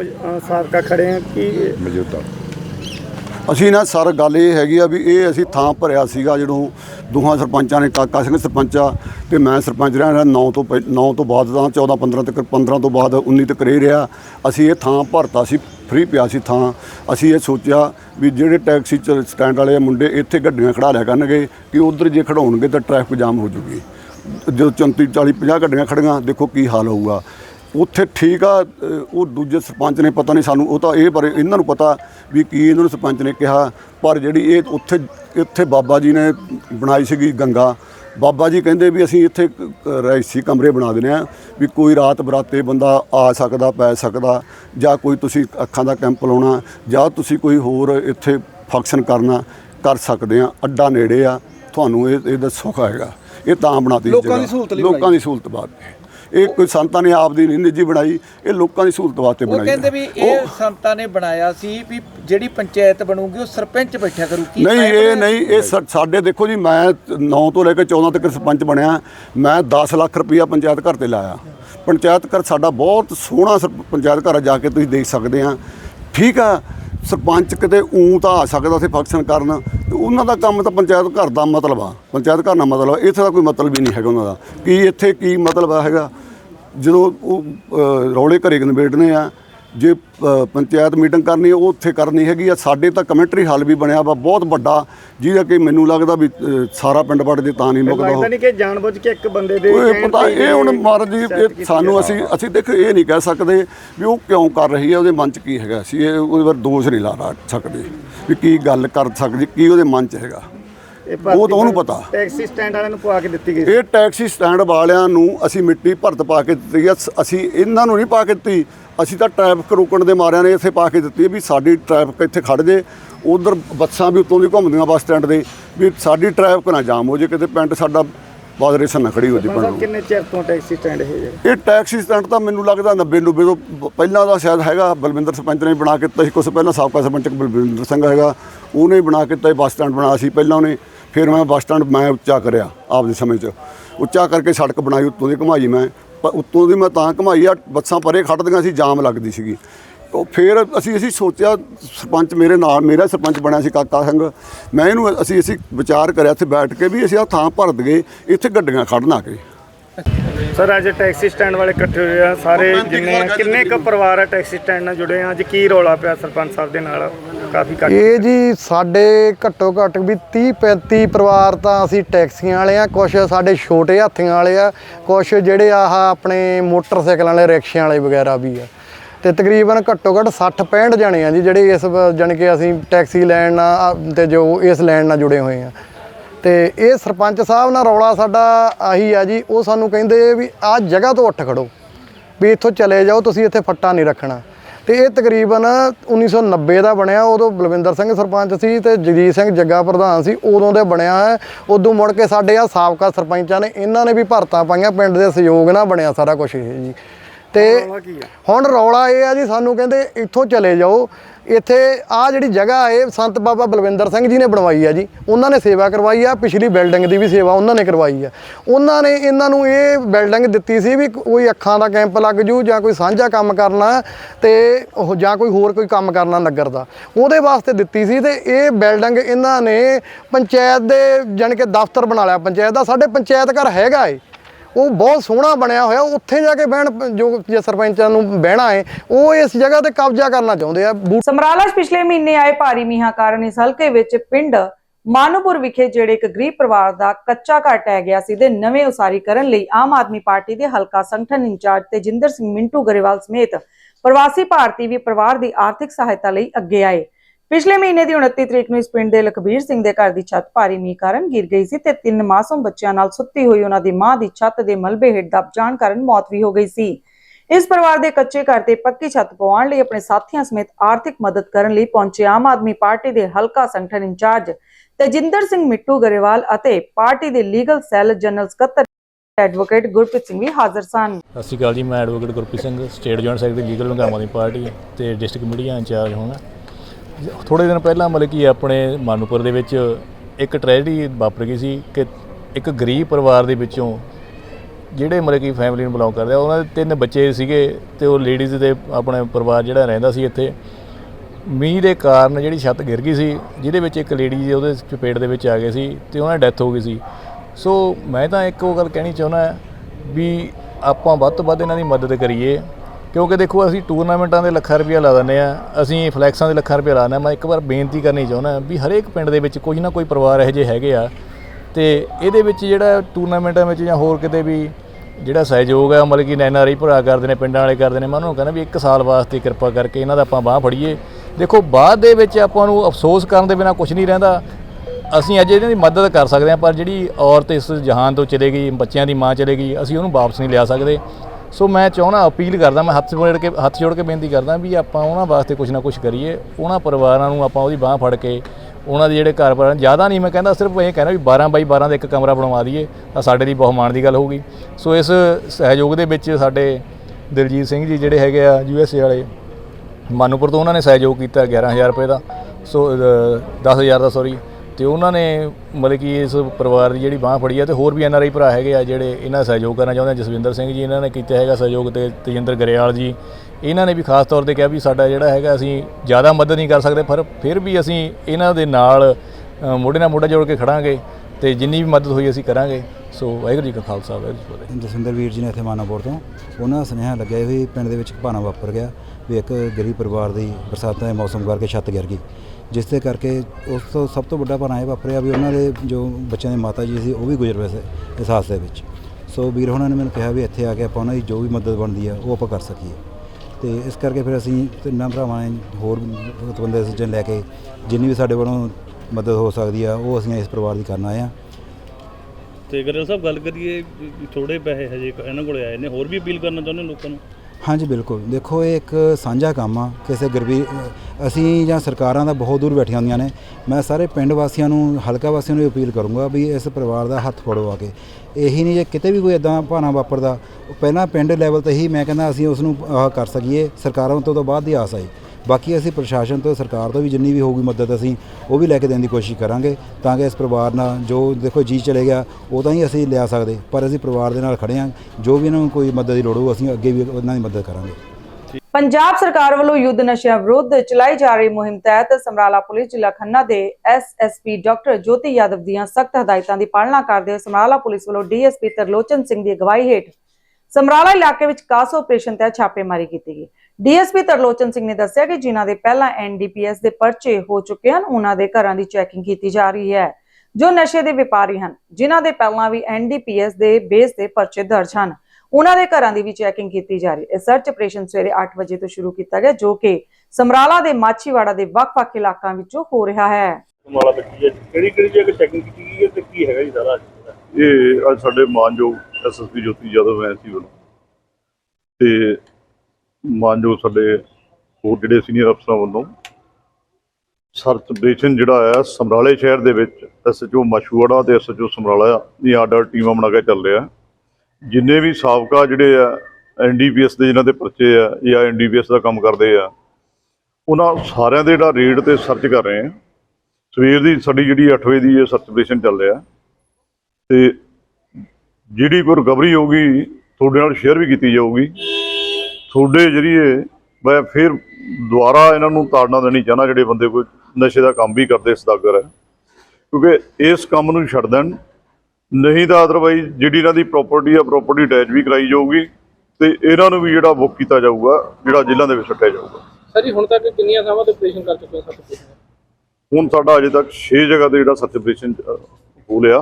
ਸਾਬਕਾ ਖੜੇ ਆ ਕੀ ਮੌਜੂਦਾ ਅਸੀਂ ਨਾ ਸਰ ਗੱਲ ਇਹ ਹੈਗੀ ਆ ਵੀ ਇਹ ਅਸੀਂ ਥਾਂ ਭਰਿਆ ਸੀਗਾ ਜਦੋਂ ਦੋਹਾਂ ਸਰਪੰਚਾਂ ਨੇ ਕਾਕਾ ਸਿੰਘ ਸਰਪੰਚਾ ਤੇ ਮੈਂ ਸਰਪੰਚ ਰਿਹਾ 9 ਤੋਂ 9 ਤੋਂ ਬਾਅਦ ਤਾਂ 14 15 ਤੱਕ 15 ਤੋਂ ਬਾਅਦ 19 ਤੱਕ ਰਹਿ ਰਿਹਾ। ਅਸੀਂ ਇਹ ਥਾਂ ਭਰਤਾ ਸੀ ਫ੍ਰੀ ਪਿਆ ਸੀ ਥਾਂ। ਅਸੀਂ ਇਹ ਸੋਚਿਆ ਵੀ ਜਿਹੜੇ ਟੈਕਸੀ ਚ ਸਟੈਂਡ ਵਾਲੇ ਆ ਮੁੰਡੇ ਇੱਥੇ ਗੱਡੀਆਂ ਖੜਾ ਲਿਆ ਕਰਨਗੇ ਕਿ ਉਧਰ ਜੇ ਖੜਾਉਣਗੇ ਤਾਂ ਟ੍ਰੈਫਿਕ ਜਾਮ ਹੋ ਜੂਗੀ। ਜਦੋਂ 34 40 50 ਗੱਡੀਆਂ ਖੜੀਆਂ, ਦੇਖੋ ਕੀ ਹਾਲ ਹੋਊਗਾ। ਉੱਥੇ ਠੀਕ ਆ ਅ, ਉਹ ਦੂਜੇ ਸਰਪੰਚ ਨੇ ਪਤਾ ਨਹੀਂ ਸਾਨੂੰ ਉਹ ਤਾਂ ਇਹ ਪਰ ਇਹਨਾਂ ਨੂੰ ਪਤਾ ਵੀ ਕੀ ਇਹਨਾਂ ਨੂੰ ਸਰਪੰਚ ਨੇ ਕਿਹਾ ਪਰ ਜਿਹੜੀ ਇਹ ਉੱਥੇ ਇੱਥੇ ਬਾਬਾ ਜੀ ਨੇ ਬਣਾਈ ਸੀਗੀ ਗੰਗਾ ਬਾਬਾ ਜੀ ਕਹਿੰਦੇ ਵੀ ਅਸੀਂ ਇੱਥੇ ਰਹਿਸੀ ਕਮਰੇ ਬਣਾ ਦਿੰਦੇ ਆ ਵੀ ਕੋਈ ਰਾਤ ਬਰਾਤੇ ਬੰਦਾ ਆ ਸਕਦਾ ਪੈ ਸਕਦਾ ਜਾਂ ਕੋਈ ਤੁਸੀਂ ਅੱਖਾਂ ਦਾ ਕੈਂਪ ਲਾਉਣਾ ਜਾਂ ਤੁਸੀਂ ਕੋਈ ਹੋਰ ਇੱਥੇ ਫੰਕਸ਼ਨ ਕਰਨਾ ਕਰ ਸਕਦੇ ਆ ਅੱਡਾ ਨੇੜੇ ਆ ਤੁਹਾਨੂੰ ਇਹ ਇਹਦਾ ਸੁੱਖ ਆਏਗਾ ਇਹ ਤਾਂ ਬਣਾਤੀ ਲੋਕਾਂ ਦੀ ਸਹੂਲਤ ਲਈ ਲੋਕਾਂ ਦੀ ਸਹੂਲਤ ਬਾਅਦ ਇਹ ਕੋਈ ਸੰਤਾਂ ਨੇ ਆਪ ਦੀ ਨਹੀਂ ਨਿੱਜੀ ਬਣਾਈ ਇਹ ਲੋਕਾਂ ਦੀ ਸਹੂਲਤ ਵਾਸਤੇ ਉਹ ਬਣਾਈ ਕਹਿੰਦੇ ਹੈ। ਵੀ ਇਹ ਸੰਤਾਂ ਨੇ ਬਣਾਇਆ ਸੀ ਵੀ ਜਿਹੜੀ ਪੰਚਾਇਤ ਬਣੂਗੀ ਉਹ ਸਰਪੰਚ ਬੈਠਿਆ ਕਰੂ। ਕੀ ਨਹੀਂ ਇਹ ਨਹੀਂ ਇਹ ਸਾਡੇ ਦੇਖੋ ਜੀ ਮੈਂ 9 ਤੋਂ ਲੈ ਕੇ 14 ਤੱਕ ਸਰਪੰਚ ਬਣਿਆ। ਮੈਂ 10 ਲੱਖ ਰੁਪਇਆ ਪੰਚਾਇਤ ਘਰ ਤੇ ਲਾਇਆ। ਪੰਚਾਇਤ ਘਰ ਸਾਡਾ ਬਹੁਤ ਸੋਹਣਾ ਪੰਚਾਇਤ ਘਰ ਜਾ ਕੇ ਤੁਸੀਂ ਦੇਖ ਸਕਦੇ ਆ। ਠੀਕ ਆ ਸਰਪੰਚ ਕਿਤੇ ਊਂ ਤਾਂ ਆ ਸਕਦਾ ਉੱਥੇ ਫੰਕਸ਼ਨ ਕਰਨ ਤੇ ਉਹਨਾਂ ਦਾ ਕੰਮ ਤਾਂ ਪੰਚਾਇਤ ਘਰ ਦਾ ਮਤਲਬ ਆ। ਪੰਚਾਇਤ ਘਰ ਦਾ ਮਤਲਬ ਆ, ਇੱਥੇ ਦਾ ਕੋਈ ਮਤਲਬ ਹੀ ਨਹੀਂ ਹੈਗਾ ਉਹਨਾਂ ਦਾ। ਕਿ ਇੱਥੇ ਕੀ ਮਤਲਬ ਆ ਹੈਗਾ? ਜਦੋਂ ਉਹ ਅ, ਰੌਲੇ ਘਰੇ ਨਿਬੇੜਨੇ ਆ ਜੇ ਪੰਚਾਇਤ ਮੀਟਿੰਗ ਕਰਨੀ ਹੈ ਉਹ ਉੱਥੇ ਕਰਨੀ ਹੈਗੀ ਆ। ਸਾਡੇ ਤਾਂ ਕਮੈਂਟਰੀ ਹਾਲ ਵੀ ਬਣਿਆ ਵਾ ਬਹੁਤ ਵੱਡਾ। ਜਿਹਦਾ ਕਿ ਮੈਨੂੰ ਲੱਗਦਾ ਵੀ ਸਾਰਾ ਪਿੰਡ ਵੜ ਜੇ ਤਾਂ ਨਹੀਂ ਮੁੱਕਦਾ ਉਹ। ਲੱਗਦਾ ਨਹੀਂ ਕਿ ਜਾਣਬੁੱਝ ਕੇ ਇੱਕ ਬੰਦੇ ਦੇ ਇਹ ਪਤਾ ਇਹ ਹੁਣ ਮਹਾਰਾਜ ਜੀ ਇਹ ਸਾਨੂੰ। ਅਸੀਂ ਅਸੀਂ ਦੇਖ ਇਹ ਨਹੀਂ ਕਹਿ ਸਕਦੇ ਵੀ ਉਹ ਕਿਉਂ ਕਰ ਰਹੀ ਹੈ ਉਹਦੇ ਮਨ 'ਚ ਕੀ ਹੈਗਾ। ਅਸੀਂ ਇਹ ਉਹਦੇ ਬਾਰੇ ਦੋਸ਼ ਨਹੀਂ ਲਾ ਸਕਦੇ ਵੀ ਕੀ ਗੱਲ ਕਰ ਸਕਦੀ ਕੀ ਉਹਦੇ ਮਨ 'ਚ ਹੈਗਾ। ਉਹ ਤਾਂ ਉਹਨੂੰ ਪਤਾ। ਟੈਕਸੀ ਸਟੈਂਡ ਵਾਲਿਆਂ ਨੂੰ ਪਵਾ ਕੇ ਦਿੱਤੀ ਗਈ ਸੀ। ਇਹ ਟੈਕਸੀ ਸਟੈਂਡ ਵਾਲਿਆਂ ਨੂੰ ਅਸੀਂ ਮਿੱਟੀ ਭਰਤ ਪਾ ਕੇ ਦਿੱਤੀ ਸ- ਅਸੀਂ ਇਹਨਾਂ ਨੂੰ ਨਹੀਂ ਪਾ ਕੇ ਦਿੱਤੀ। ਅਸੀਂ ਤਾਂ ਟ੍ਰੈਫਿਕ ਰੋਕਣ ਦੇ ਮਾਰਿਆਂ ਨੇ ਇੱਥੇ ਪਾ ਕੇ ਦਿੱਤੀ ਹੈ ਵੀ ਸਾਡੀ ਟ੍ਰੈਫਿਕ ਇੱਥੇ ਖੜ ਜੇ ਉਧਰ ਬੱਸਾਂ ਵੀ ਉੱਤੋਂ ਦੀ ਘੁੰਮਦੀਆਂ ਬੱਸ ਸਟੈਂਡ ਦੇ ਵੀ ਸਾਡੀ ਟ੍ਰੈਫਿਕ ਨਾ ਜਾਮ ਹੋ ਜੇ ਕਿਤੇ ਪਿੰਡ ਸਾਡਾ ਬਾਦਰੇਸ਼ਨ ਨਾ ਖੜੀ ਹੋ ਜੇ ਪਿੰਡ ਕਿੰਨੇ ਚਿਰ ਤੋਂ ਟੈਕਸੀ ਸਟੈਂਡ ਇਹ ਇਹ ਟੈਕਸੀ ਸਟੈਂਡ ਤਾਂ ਮੈਨੂੰ ਲੱਗਦਾ 90 90 ਤੋਂ ਪਹਿਲਾਂ ਦਾ ਸ਼ਾਇਦ ਹੈਗਾ ਬਲਵਿੰਦਰ ਸਰਪੰਚ ਨੇ ਬਣਾ ਕੇ ਦਿੱਤਾ ਸੀ ਕੁਛ ਪਹਿਲਾਂ ਸਾਬਕਾ ਸਰਪੰਚ ਬਲਵਿੰਦਰ ਸਿੰਘ ਹੈਗਾ ਉਹਨੇ ਬਣਾ ਕੇ ਦਿੱਤਾ ਬੱਸ ਸਟੈਂਡ ਬਣਾਇਆ ਸੀ ਪਹਿਲਾਂ ਉਹਨੇ ਫਿਰ ਮੈਂ ਬੱਸ ਸਟੈਂਡ ਮੈਂ ਉੱਚਾ ਕਰਿਆ ਆਪਦੇ ਸਮੇਂ 'ਚ। ਉੱਚਾ ਕਰਕੇ ਸੜਕ ਬਣਾਈ ਉੱਤੋਂ ਦੀ ਘੁਮਾਈ ਮੈਂ ਉੱਤੋਂ ਦੀ ਮੈਂ ਤਾਂ ਘੁਮਾਈ ਆ, ਬੱਸਾਂ ਪਰੇ ਖੜਦੀਆਂ ਸੀ, ਜਾਮ ਲੱਗਦੀ ਸੀਗੀ। ਉਹ ਫਿਰ ਅਸੀਂ ਅਸੀਂ ਸੋਚਿਆ, ਸਰਪੰਚ ਮੇਰੇ ਨਾਲ, ਮੇਰਾ ਸਰਪੰਚ ਬਣਿਆ ਸੀ, ਕਾਕਾ ਸਿੰਘ। ਮੈਂ ਇਹਨੂੰ ਅਸੀਂ ਅਸੀਂ ਵਿਚਾਰ ਕਰਿਆ ਇੱਥੇ ਬੈਠ ਕੇ ਵੀ ਅਸੀਂ ਆ ਥਾਂ ਭਰ ਦਈਏ, ਇੱਥੇ ਗੱਡੀਆਂ ਖੜਨ ਆ ਕੇ। ਸਰ ਅੱਜ ਟੈਕਸੀ ਸਟੈਂਡ ਵਾਲੇ ਇਕੱਠੇ ਹੋਏ ਆ। ਸਾਰੇ ਜਿੰਨੇ ਕਿੰਨੇ ਕੁ ਪਰਿਵਾਰ ਆ ਟੈਕਸੀ ਸਟੈਂਡ ਨਾਲ ਜੁੜੇ ਆ? ਅੱਜ ਕੀ ਰੌਲਾ ਪਿਆ ਸਰਪੰਚ ਸਾਹਿਬ ਦੇ ਨਾਲ? ਕਾਫੀ ਘੱਟ। ਇਹ ਜੀ ਸਾਡੇ ਘੱਟੋ ਘੱਟ ਵੀ 30 35 ਪਰਿਵਾਰ ਤਾਂ ਅਸੀਂ ਟੈਕਸੀਆਂ ਵਾਲੇ ਆ। ਕੁਝ ਸਾਡੇ ਛੋਟੇ ਹਾਥੀਆਂ ਵਾਲੇ ਆ। ਕੁਝ ਜਿਹੜੇ ਆਹ ਆਪਣੇ ਮੋਟਰਸਾਈਕਲਾਂ ਵਾਲੇ ਰਿਕਸ਼ਿਆਂ ਵਾਲੇ ਵਗੈਰਾ ਵੀ ਆ। ਤੇ ਤਕਰੀਬਨ ਘੱਟੋ ਘੱਟ 60 65 ਜਣੇ ਆ ਜੀ ਜਿਹੜੇ ਇਸ ਵ- ਜਾਣੀ ਕਿ ਅਸੀਂ ਟੈਕਸੀ ਲੈਣ ਨਾਲ ਤੇ ਜੋ ਇਸ ਲੈਣ ਨਾਲ ਜੁੜੇ ਹੋਏ ਆ। ਤੇ ਇਹ ਸਰਪੰਚ ਸਾਹਿਬ ਨਾਲ ਰੌਲਾ ਸਾਡਾ ਆਹੀ ਆ ਜੀ, ਉਹ ਸਾਨੂੰ ਕਹਿੰਦੇ ਵੀ ਆਹ ਜਗ੍ਹਾ ਤੋਂ ਉੱਠ ਖੜੋ, ਵੀ ਇੱਥੋਂ ਚਲੇ ਜਾਓ, ਤੁਸੀਂ ਇੱਥੇ ਫੱਟਾ ਨਹੀਂ ਰੱਖਣਾ। ਤੇ ਇਹ ਤਕਰੀਬਨ 1990 ਦਾ ਬਣਿਆ, ਉਦੋਂ ਬਲਵਿੰਦਰ ਸਿੰਘ ਸਰਪੰਚ ਸੀ ਤੇ ਜਗਜੀਤ ਸਿੰਘ ਜੱਗਾ ਪ੍ਰਧਾਨ ਸੀ, ਉਦੋਂ ਦੇ ਬਣਿਆ ਹੈ। ਉਦੋਂ ਮੁੜ ਕੇ ਸਾਡੇ ਆ ਸਾਬਕਾ ਸਰਪੰਚਾਂ ਨੇ, ਇਹਨਾਂ ਨੇ ਵੀ ਭਰਤਾਂ ਪਾਈਆਂ, ਪਿੰਡ ਦੇ ਸਹਿਯੋਗ ਨਾਲ ਬਣਿਆ ਸਾਰਾ ਕੁਝ ਇਹ ਜੀ। ਤੇ ਹੁਣ ਰੌਲਾ ਇਹ ਆ ਜੀ ਸਾਨੂੰ ਕਹਿੰਦੇ ਇੱਥੋਂ ਚਲੇ ਜਾਓ। ਇੱਥੇ ਆ ਜਿਹੜੀ ਜਗ੍ਹਾ ਹੈ ਸੰਤ ਬਾਬਾ ਬਲਵਿੰਦਰ ਸਿੰਘ ਜੀ ਨੇ ਬਣਵਾਈ ਆ ਜੀ। ਉਹਨਾਂ ਨੇ ਸੇਵਾ ਕਰਵਾਈ ਆ ਪਿਛਲੀ ਬਿਲਡਿੰਗ ਦੀ ਵੀ ਸੇਵਾ ਉਹਨਾਂ ਨੇ ਕਰਵਾਈ ਆ। ਉਹਨਾਂ ਨੇ ਇਹਨਾਂ ਨੂੰ ਇਹ ਬਿਲਡਿੰਗ ਦਿੱਤੀ ਸੀ ਵੀ ਕੋਈ ਅੱਖਾਂ ਦਾ ਕੈਂਪ ਲੱਗ ਜੂ ਜਾਂ ਕੋਈ ਸਾਂਝਾ ਕੰਮ ਕਰਨਾ ਤੇ ਉਹ ਜਾਂ ਕੋਈ ਹੋਰ ਕੋਈ ਕੰਮ ਕਰਨਾ ਨਗਰ ਦਾ। ਉਹਦੇ ਵਾਸਤੇ ਦਿੱਤੀ ਸੀ ਤੇ ਇਹ ਬਿਲਡਿੰਗ ਇਹਨਾਂ ਨੇ ਪੰਚਾਇਤ ਦੇ ਜਾਣੀ ਕਿ ਦਫ਼ਤਰ ਬਣਾ ਲਿਆ। ਪੰਚਾਇਤ ਦਾ ਸਾਡੇ ਪੰਚਾਇਤ ਘਰ ਹੈਗਾ ਏ। ਉਹ ਬਹੁਤ ਸੋਹਣਾ ਬਣਿਆ ਹੋਇਆ ਉੱਥੇ ਜਾ ਕੇ ਬਹਿਣ ਜੋ ਸਰਪੰਚਾਂ ਨੂੰ ਬਹਿਣਾ ਹੈ, ਉਹ ਇਸ ਜਗ੍ਹਾ ਤੇ ਕਬਜ਼ਾ ਕਰਨਾ ਚਾਹੁੰਦੇ ਆ। ਸਮਰਾਲਾ 'ਚ ਪਿਛਲੇ ਮਹੀਨੇ ਆਏ ਭਾਰੀ ਮੀਂਹਾਂ ਕਾਰਨ ਇਸ ਹਲਕੇ ਵਿੱਚ ਪਿੰਡ ਮਾਨੂਪੁਰ ਵਿਖੇ ਜਿਹੜੇ ਇੱਕ ਗਰੀਬ ਪਰਿਵਾਰ ਦਾ ਕੱਚਾ ਘਰ ਟਹਿ ਗਿਆ ਸੀ, ਦੇ ਨਵੇਂ ਉਸਾਰੀ ਕਰਨ ਲਈ ਆਮ ਆਦਮੀ ਪਾਰਟੀ ਦੇ ਹਲਕਾ ਸੰਗਠਨ ਇੰਚਾਰਜ ਤੇਜਿੰਦਰ ਸਿੰਘ ਮਿੰਟੂ ਗਰੇਵਾਲ ਸਮੇਤ ਪ੍ਰਵਾਸੀ ਭਾਰਤੀ ਵੀ ਪਰਿਵਾਰ ਦੀ ਆਰਥਿਕ ਸਹਾਇਤਾ ਲਈ ਅੱਗੇ ਆਏ। ਪਿਛਲੇ ਮਹੀਨੇ ਦੀ 29 ਤਰੀਕ ਨੂੰ ਇਸ ਪਿੰਡ ਦੇ ਲਖਬੀਰ ਸਿੰਘ ਦੇ ਘਰ ਦੀ ਛੱਤ ਭਾਰੀ ਮੀਂਹ ਕਾਰਨ ਗਿਰ ਗਈ ਸੀ ਤੇ ਤਿੰਨ ਮਾਸੂਮ ਬੱਚਿਆਂ ਨਾਲ ਸੁੱਤੀ ਹੋਈ ਉਹਨਾਂ ਦੀ ਮਾਂ ਦੀ ਛੱਤ ਦੇ ਮਲਬੇ ਹੇਠ ਦਬ ਜਾਣ ਕਾਰਨ ਮੌਤ ਵੀ ਹੋ ਗਈ ਸੀ। ਇਸ ਪਰਿਵਾਰ ਦੇ ਕੱਚੇ ਘਰ ਤੇ ਪੱਕੀ ਛੱਤ ਪਵਾਉਣ ਲਈ ਆਪਣੇ ਸਾਥੀਆਂ ਸਮੇਤ ਆਰਥਿਕ ਮਦਦ ਕਰਨ ਲਈ ਪਹੁੰਚੇ ਆਮ ਆਦਮੀ ਪਾਰਟੀ ਦੇ ਹਲਕਾ ਸੰਗਠਨ ਇੰਚਾਰਜ ਤੇਜਿੰਦਰ ਸਿੰਘ ਮਿੱਟੂ ਗਰੇਵਾਲ ਅਤੇ ਪਾਰਟੀ ਦੇ ਲੀਗਲ ਸੈੱਲ ਜਨਰਲ ਸਕੱਤਰ ਐਡਵੋਕੇਟ ਗੁਰਪ੍ਰੀਤ ਸਿੰਘ ਵੀ ਹਾਜ਼ਰ ਸਨ। ਸਤਿ ਸ਼੍ਰੀ ਅਕਾਲ ਜੀ, ਮੈਂ advocate Gurpreet Singh, state joint secretary legal wing Aam Aadmi party ਤੇ ਡਿਸਟ੍ਰਿਕਟ ਮੀਡੀਆ ਇੰਚਾਰਜ ਹਾਂ ਥੋੜੇ ਦਿਨ ਪਹਿਲਾਂ ਮਤਲਬ ਕਿ ਆਪਣੇ ਮਾਨੂਪੁਰ ਦੇ ਵਿੱਚ ਇੱਕ ਟ੍ਰੈਜਡੀ ਵਾਪਰ ਗਈ ਸੀ ਕਿ ਇੱਕ ਗਰੀਬ ਪਰਿਵਾਰ ਦੇ ਵਿੱਚੋਂ ਜਿਹੜੇ ਮਤਲਬ ਕਿ ਫੈਮਿਲੀ ਨੂੰ ਬਿਲੋਂਗ ਕਰਦੇ ਆ, ਉਹਨਾਂ ਦੇ ਤਿੰਨ ਬੱਚੇ ਸੀਗੇ ਤੇ ਉਹ ਲੇਡੀਜ਼ ਦੇ ਆਪਣੇ ਪਰਿਵਾਰ ਜਿਹੜਾ ਰਹਿੰਦਾ ਸੀ ਇੱਥੇ। ਮੀਂਹ ਦੇ ਕਾਰਨ ਜਿਹੜੀ ਛੱਤ ਗਿਰ ਗਈ ਸੀ, ਜਿਹਦੇ ਵਿੱਚ ਇੱਕ ਲੇਡੀ ਜੀ ਉਹਦੇ ਚਪੇਟ ਦੇ ਵਿੱਚ ਆ ਗਏ ਸੀ ਤੇ ਉਹਨਾਂ ਦੀ ਡੈਥ ਹੋ ਗਈ ਸੀ। ਸੋ ਮੈਂ ਤਾਂ ਇੱਕ ਉਹ ਗੱਲ ਕਹਿਣੀ ਚਾਹੁੰਦਾ ਵੀ ਆਪਾਂ ਵੱਧ ਤੋਂ ਵੱਧ ਇਹਨਾਂ ਦੀ ਮਦਦ ਕਰੀਏ। ਕਿਉਂਕਿ ਦੇਖੋ ਅਸੀਂ ਟੂਰਨਾਮੈਂਟਾਂ ਦੇ ਲੱਖਾਂ ਰੁਪਇਆ ਲਾ ਦਿੰਦੇ ਆ, ਅਸੀਂ ਫਲੈਕਸਾਂ ਦੇ ਲੱਖਾਂ ਰੁਪਇਆ ਲਾ ਦਿੰਦੇ ਹਾਂ ਮੈਂ ਇੱਕ ਵਾਰ ਬੇਨਤੀ ਕਰਨੀ ਚਾਹੁੰਦਾ ਵੀ ਹਰੇਕ ਪਿੰਡ ਦੇ ਵਿੱਚ ਕੋਈ ਨਾ ਕੋਈ ਪਰਿਵਾਰ ਇਹੋ ਜਿਹੇ ਹੈਗੇ ਆ ਤੇ ਇਹਦੇ ਵਿੱਚ ਜਿਹੜਾ ਟੂਰਨਾਮੈਂਟਾਂ ਵਿੱਚ ਜਾਂ ਹੋਰ ਕਿਤੇ ਵੀ ਜਿਹੜਾ ਸਹਿਯੋਗ ਹੈ ਮਤਲਬ ਕਿ ਐਨਆਰਆਈ ਭਰਾ ਕਰਦੇ ਨੇ, ਪਿੰਡਾਂ ਵਾਲੇ ਕਰਦੇ ਨੇ, ਮੈਂ ਉਹਨਾਂ ਨੂੰ ਕਹਿੰਦਾ ਵੀ ਇੱਕ ਸਾਲ ਵਾਸਤੇ ਕਿਰਪਾ ਕਰਕੇ ਇਹਨਾਂ ਦਾ ਆਪਾਂ ਬਾਹ ਫੜੀਏ। ਦੇਖੋ, ਬਾਅਦ ਦੇ ਵਿੱਚ ਆਪਾਂ ਨੂੰ ਅਫਸੋਸ ਕਰਨ ਦੇ ਬਿਨਾ ਕੁਝ ਨਹੀਂ ਰਹਿੰਦਾ। ਅਸੀਂ ਅੱਜ ਇਹਨਾਂ ਦੀ ਮਦਦ ਕਰ ਸਕਦੇ ਹਾਂ, ਪਰ ਜਿਹੜੀ ਔਰਤ ਇਸ ਜਹਾਨ ਤੋਂ ਚਲੇ ਗਈ, ਬੱਚਿਆਂ ਦੀ ਮਾਂ ਚਲੇ ਗਈ, ਅਸੀਂ ਉਹਨੂੰ ਵਾਪਸ ਨਹੀਂ ਲਿਆ ਸਕਦੇ। ਸੋ ਮੈਂ ਚਾਹੁੰਦਾ ਅਪੀਲ ਕਰਦਾ ਮੈਂ ਹੱਥ ਜੋੜ ਕੇ ਹੱਥ ਜੋੜ ਕੇ ਬੇਨਤੀ ਕਰਦਾ ਵੀ ਆਪਾਂ ਉਹਨਾਂ ਵਾਸਤੇ ਕੁਝ ਨਾ ਕੁਝ ਕਰੀਏ। ਉਹਨਾਂ ਪਰਿਵਾਰਾਂ ਨੂੰ ਆਪਾਂ ਉਹਦੀ ਬਾਹ ਫੜ ਕੇ ਉਹਨਾਂ ਦੇ ਜਿਹੜੇ ਘਰ ਪਰ ਜ਼ਿਆਦਾ ਨਹੀਂ ਮੈਂ ਕਹਿੰਦਾ ਸਿਰਫ ਇਹ ਕਹਿਣਾ ਵੀ 12 ਬਾਈ 12 ਦਾ ਇੱਕ ਕਮਰਾ ਬਣਵਾ ਦਈਏ ਤਾਂ ਸਾਡੇ ਲਈ ਬਹੁਤ ਮਾਣ ਦੀ ਗੱਲ ਹੋਊਗੀ। ਸੋ ਇਸ ਸਹਿਯੋਗ ਦੇ ਵਿੱਚ ਸਾਡੇ ਦਿਲਜੀਤ ਸਿੰਘ ਜੀ ਜਿਹੜੇ ਹੈਗੇ ਆ ਯੂ ਐਸ ਏ ਵਾਲੇ ਮਾਨੂਪੁਰ ਤੋਂ ਉਹਨਾਂ ਨੇ ਸਹਿਯੋਗ ਕੀਤਾ 11000 ਰੁਪਏ ਦਾ। ਸੋ ਅ, 10000 ਦਾ ਸੌਰੀ ਤੇ ਉਹਨਾਂ ਨੇ ਮਤਲਬ ਕਿ ਇਸ ਪਰਿਵਾਰ ਦੀ ਜਿਹੜੀ ਬਾਹ ਫੜੀ ਆ ਤੇ ਹੋਰ ਵੀ ਐਨ ਆਰ ਆਈ ਭਰਾ ਹੈਗੇ ਆ ਜਿਹੜੇ ਇਹਨਾਂ ਦਾ ਸਹਿਯੋਗ ਕਰਨਾ ਚਾਹੁੰਦੇ ਆ। ਜਸਵਿੰਦਰ ਸਿੰਘ ਜੀ ਇਹਨਾਂ ਨੇ ਕੀਤਾ ਹੈਗਾ ਸਹਿਯੋਗ ਤੇ ਤੇਜਿੰਦਰ ਗਰੇਵਾਲ ਜੀ। ਇਹਨਾਂ ਨੇ ਵੀ ਖਾਸ ਤੌਰ ਤੇ ਕਿਹਾ ਵੀ ਸਾਡਾ ਜਿਹੜਾ ਹੈਗਾ ਅਸੀਂ ਜ਼ਿਆਦਾ ਮਦਦ ਨਹੀਂ ਕਰ ਸਕਦੇ, ਪਰ ਫਿਰ ਵੀ ਅਸੀਂ ਇਹਨਾਂ ਦੇ ਨਾਲ ਮੋਢੇ ਨਾਲ ਮੋਢਾ ਜੋੜ ਕੇ ਖੜਾਂਗੇ ਤੇ ਜਿੰਨੀ ਵੀ ਮਦਦ ਹੋਈ ਅਸੀਂ ਕਰਾਂਗੇ। ਸੋ ਵਾਹਿਗੁਰੂ ਜੀ ਕਾ ਖਾਲਸਾ, ਵਾਹਿਗੁਰੂ ਜੀ ਕੀ ਫਤਿਹ। ਜਸਵਿੰਦਰ ਵੀਰ ਜੀ ਨੇ ਇੱਥੇ ਮਾਨਾਪੁਰ ਤੋਂ ਉਹਨਾਂ ਦਾ ਸੁਨੇਹਾ ਲੱਗਿਆ ਵੀ ਪਿੰਡ ਦੇ ਵਿੱਚ ਇੱਕ ਭਾਣਾ ਵਾਪਰ ਗਿਆ ਵੀ ਇੱਕ ਗਰੀਬ ਪਰਿਵਾਰ ਦੀ ਬਰਸਾਤਾਂ ਦੇ ਮੌਸਮ ਕਰਕੇ ਛੱਤ ਗਿਰ ਗਈ। ਜਿਸ ਦੇ ਕਰਕੇ ਉਸ ਤੋਂ ਸਭ ਤੋਂ ਵੱਡਾ ਭਾਣਾ ਇਹ ਵਾਪਰਿਆ ਵੀ ਉਹਨਾਂ ਦੇ ਜੋ ਬੱਚਿਆਂ ਦੇ ਮਾਤਾ ਜੀ ਸੀ, ਉਹ ਵੀ ਗੁਜ਼ਰ ਪਏ ਇਸ ਹਾਦਸੇ ਵਿੱਚ। ਸੋ ਵੀਰ ਹੋਣਾ ਨੇ ਮੈਨੂੰ ਕਿਹਾ ਵੀ ਇੱਥੇ ਆ ਕੇ ਆਪਾਂ ਉਹਨਾਂ ਦੀ ਜੋ ਵੀ ਮਦਦ ਬਣਦੀ ਆ, ਉਹ ਆਪਾਂ ਕਰ ਸਕੀਏ। ਤੇ ਇਸ ਕਰਕੇ ਫਿਰ ਅਸੀਂ ਤਿੰਨਾਂ ਭਰਾਵਾਂ ਨੇ ਹੋਰ ਬੰਦੇ ਸੱਜਣ ਲੈ ਕੇ ਜਿੰਨੀ ਵੀ ਸਾਡੇ ਵੱਲੋਂ ਮਦਦ ਹੋ ਸਕਦੀ ਆ, ਉਹ ਅਸੀਂ ਇਸ ਪਰਿਵਾਰ ਦੀ ਕਰਨ ਆਏ ਆ। ਤੇ ਗਰੇਵਾਲ ਸਾਹਿਬ ਗੱਲ ਕਰੀਏ ਵੀ ਥੋੜੇ ਪੈਸੇ ਹਜੇ ਇਹਨਾਂ ਕੋਲੇ ਆਏ ਨੇ, ਹੋਰ ਵੀ ਅਪੀਲ ਕਰਨਾ ਚਾਹੁੰਦੇ ਲੋਕਾਂ ਨੂੰ? ਹਾਂਜੀ, ਬਿਲਕੁਲ। ਦੇਖੋ, ਇਹ ਇੱਕ ਸਾਂਝਾ ਕੰਮ ਆ। ਕਿਸੇ ਗਰਬੀ, ਅਸੀਂ ਜਾਂ ਸਰਕਾਰਾਂ ਦਾ ਬਹੁਤ ਦੂਰ ਬੈਠੀਆਂ ਹੁੰਦੀਆਂ ਨੇ। ਮੈਂ ਸਾਰੇ ਪਿੰਡ ਵਾਸੀਆਂ ਨੂੰ, ਹਲਕਾ ਵਾਸੀਆਂ ਨੂੰ ਇਹ ਅਪੀਲ ਕਰੂੰਗਾ ਵੀ ਇਸ ਪਰਿਵਾਰ ਦਾ ਹੱਥ ਫੜੋ ਆ ਕੇ। ਇਹੀ ਨਹੀਂ ਜੇ ਕਿਤੇ ਵੀ ਕੋਈ ਇਦਾਂ ਭਾਣਾ ਵਾਪਰਦਾ। ਪਹਿਲਾਂ ਪਿੰਡ ਲੈਵਲ ਤੇ ਹੀ ਮੈਂ ਕਹਿੰਦਾ ਅਸੀਂ ਉਸ ਨੂੰ ਕਰ ਸਕੀਏ। ਸਰਕਾਰਾਂ ਤੋਂ ਤਾਂ ਬਾਅਦ ਦੀ ਆਸ ਆਈ ਬਾਕੀ ਅਸੀਂ ਪ੍ਰਸ਼ਾਸਨ ਤੋਂ, ਸਰਕਾਰ ਤੋਂ ਵੀ ਜਿੰਨੀ ਵੀ ਹੋਊਗੀ ਮਦਦ ਅਸੀਂ, ਉਹ ਵੀ ਲੈ ਕੇ ਦੇਣ ਦੀ ਕੋਸ਼ਿਸ਼ ਕਰਾਂਗੇ, ਤਾਂ ਕਿ ਇਸ ਪਰਿਵਾਰ ਨਾਲ ਜੋ ਦੇਖੋ ਜੀ ਚਲੇ ਗਿਆ, ਉਹ ਤਾਂ ਹੀ ਅਸੀਂ ਲਿਆ ਸਕਦੇ, ਪਰ ਅਸੀਂ ਪਰਿਵਾਰ ਦੇ ਨਾਲ ਖੜੇ ਹਾਂ ਜੋ ਵੀ ਇਹਨਾਂ ਨੂੰ ਕੋਈ ਮਦਦ ਦੀ ਲੋੜ ਹੋਊ, ਅਸੀਂ ਅੱਗੇ ਵੀ ਉਹਨਾਂ ਦੀ ਮਦਦ ਕਰਾਂਗੇ। ਪੰਜਾਬ ਸਰਕਾਰ ਵੱਲੋਂ ਯੁੱਧ ਨਸ਼ਿਆਂ ਵਿਰੁੱਧ ਚਲਾਈ ਜਾ ਰਹੀ ਮੁਹਿੰਮ ਤਹਿਤ ਸਮਰਾਲਾ ਪੁਲਿਸ ਜ਼ਿਲ੍ਹਾ ਖੰਨਾ ਦੇ ਐਸਐਸਪੀ ਡਾਕਟਰ ਜੋਤੀ ਯਾਦਵ ਦੀਆਂ ਸਖਤ ਹਦਾਇਤਾਂ ਦੀ ਪਾਲਣਾ ਕਰਦੇ ਹੋਏ ਸਮਰਾਲਾ ਪੁਲਿਸ ਵੱਲੋਂ ਡੀਐਸਪੀ ਤਰਲੋਚਨ ਸਿੰਘ ਦੀ ਅਗਵਾਈ ਹੇਠ ਸਮਰਾਲਾ ਇਲਾਕੇ ਵਿੱਚ ਕਾਸ ਆਪਰੇਸ਼ਨ ਤਹਿਤ ਛਾਪੇਮਾਰੀ ਕੀਤੀ ਗਈ। ਡੀਐਸਪੀ ਤਰਲੋਚਨ ਸਿੰਘ ਨੇ ਦੱਸਿਆ ਕਿ ਜਿਨ੍ਹਾਂ ਦੇ ਪਹਿਲਾਂ ਐਨਡੀਪੀਐਸ ਦੇ ਪਰਚੇ ਹੋ ਚੁੱਕੇ ਹਨ ਉਹਨਾਂ ਦੇ ਘਰਾਂ ਦੀ ਚੈਕਿੰਗ ਕੀਤੀ ਜਾ ਰਹੀ ਹੈ ਜੋ ਨਸ਼ੇ ਦੇ ਵਪਾਰੀ ਹਨ। ਜਿਨ੍ਹਾਂ ਦੇ ਪਹਿਲਾਂ ਵੀ ਐਨਡੀਪੀਐਸ ਦੇ ਬੇਸ ਤੇ ਪਰਚੇ ਦਰਜ ਹਨ ਉਹਨਾਂ ਦੇ ਘਰਾਂ ਦੀ ਵੀ ਚੈਕਿੰਗ ਕੀਤੀ ਜਾ ਰਹੀ ਹੈ। ਇਹ ਸਰਚ ਆਪਰੇਸ਼ਨ ਸਵੇਰੇ 8 ਵਜੇ ਤੋਂ ਸ਼ੁਰੂ ਕੀਤਾ ਗਿਆ ਜੋ ਕਿ ਸਮਰਾਲਾ ਦੇ ਮਾਛੀਵਾੜਾ ਦੇ ਵੱਖ-ਵੱਖ ਇਲਾਕਿਆਂ ਵਿੱਚੋਂ ਹੋ ਰਿਹਾ ਹੈ। ਮਾਲਾ ਬੱਚੀ ਹੈ? ਕਿਹੜੀ ਕਿਹੜੀ ਜਗ੍ਹਾ ਚੈਕਿੰਗ ਕੀਤੀ ਗਈ ਹੈ ਤੇ ਕੀ ਹੈਗਾ ਜੀ ਸਾਰਾ ਅੱਜ? ਇਹ ਅੱਜ ਸਾਡੇ ਮਾਨਯੋਗ ਐਸਐਸਪੀ ਜੋਤੀ ਯਾਦਵ ਐਸੀ ਵੱਲੋਂ। ਤੇ ਮਾਨਯੋਗ ਸਾਡੇ ਹੋਰ ਜਿਹੜੇ ਸੀਨੀਅਰ ਅਫਸਰਾਂ ਵੱਲੋਂ ਸਰਚ ਆਪਰੇਸ਼ਨ ਜਿਹੜਾ ਆ, ਸਮਰਾਲੇ ਸ਼ਹਿਰ ਦੇ ਵਿੱਚ ਐਸਐਚਓ ਮਸ਼ੂੜਾ ਤੇ ਐਸਐਚਓ ਸਮਰਾਲਾ ਦੀਆਂ ਆਰਡਰ ਟੀਮਾਂ ਬਣਾ ਕੇ ਚੱਲ ਰਿਹਾ। ਜਿੰਨੇ ਵੀ ਸਾਬਕਾ ਜਿਹੜੇ ਆ ਐਨਡੀਪੀਐਸ ਦੇ ਜਿਨ੍ਹਾਂ ਦੇ ਪਰਚੇ ਆ ਜਾਂ ਐਨਡੀਪੀਐਸ ਦਾ ਕੰਮ ਕਰਦੇ ਆ, ਉਹਨਾਂ ਸਾਰਿਆਂ ਦੇ ਜਿਹੜਾ ਰੇਡ ਤੇ ਸਰਚ ਕਰ ਰਹੇ ਆ। ਸਵੇਰ ਦੀ ਸਾਡੀ ਜਿਹੜੀ 8 ਵਜੇ ਦੀ ਇਹ ਸਰਚ ਆਪਰੇਸ਼ਨ ਚੱਲ ਰਿਹਾ। ਤੇ ਜਿਹੜੀ ਕੋਈ ਰਿਕਵਰੀ ਹੋਊਗੀ ਤੁਹਾਡੇ ਨਾਲ ਸ਼ੇਅਰ ਵੀ ਕੀਤੀ ਜਾਊਗੀ। ਤੁਹਾਡੇ ਜਰੀਏ ਮੈਂ ਫਿਰ ਦੁਬਾਰਾ ਇਹਨਾਂ ਨੂੰ ਤਾੜਨਾ ਦੇਣੀ ਚਾਹਨਾ ਜਿਹੜੇ ਬੰਦੇ ਕੋਈ ਨਸ਼ੇ ਦਾ ਕੰਮ ਵੀ ਕਰਦੇ ਸਦਾਗਰ ਹੈ। ਕਿਉਂਕਿ ਇਸ ਕੰਮ ਨੂੰ ਛੱਡ ਦੇਣ ਨਹੀਂ ਤਾਂ ਅਦਰਵਾਈਜ਼ ਜਿਹੜੀ ਇਹਨਾਂ ਦੀ ਪ੍ਰਾਪਰਟੀ ਆ ਪ੍ਰਾਪਰਟੀ ਅਟੈਚ ਵੀ ਕਰਾਈ ਜਾਊਗੀ ਤੇ ਇਹਨਾਂ ਨੂੰ ਵੀ ਜਿਹੜਾ ਬੁੱਕ ਕੀਤਾ ਜਾਊਗਾ ਜਿਹੜਾ ਜੇਲ੍ਹਾਂ ਦੇ ਵਿੱਚ ਸੱਟਿਆ ਜਾਊਗਾ। ਸਰ ਜੀ ਹੁਣ ਤੱਕ ਕਿੰਨੀਆਂ ਥਾਵਾਂ ਤੇ ਆਪਰੇਸ਼ਨ ਕਰ ਚੁੱਕੇ ਹੋ ਸਰ ਹੁਣ ਸਾਡਾ ਅਜੇ ਤੱਕ 6 ਜਗ੍ਹਾ ਤੇ ਜਿਹੜਾ ਸਰਚ ਆਪਰੇਸ਼ਨ ਹੋ ਲਿਆ।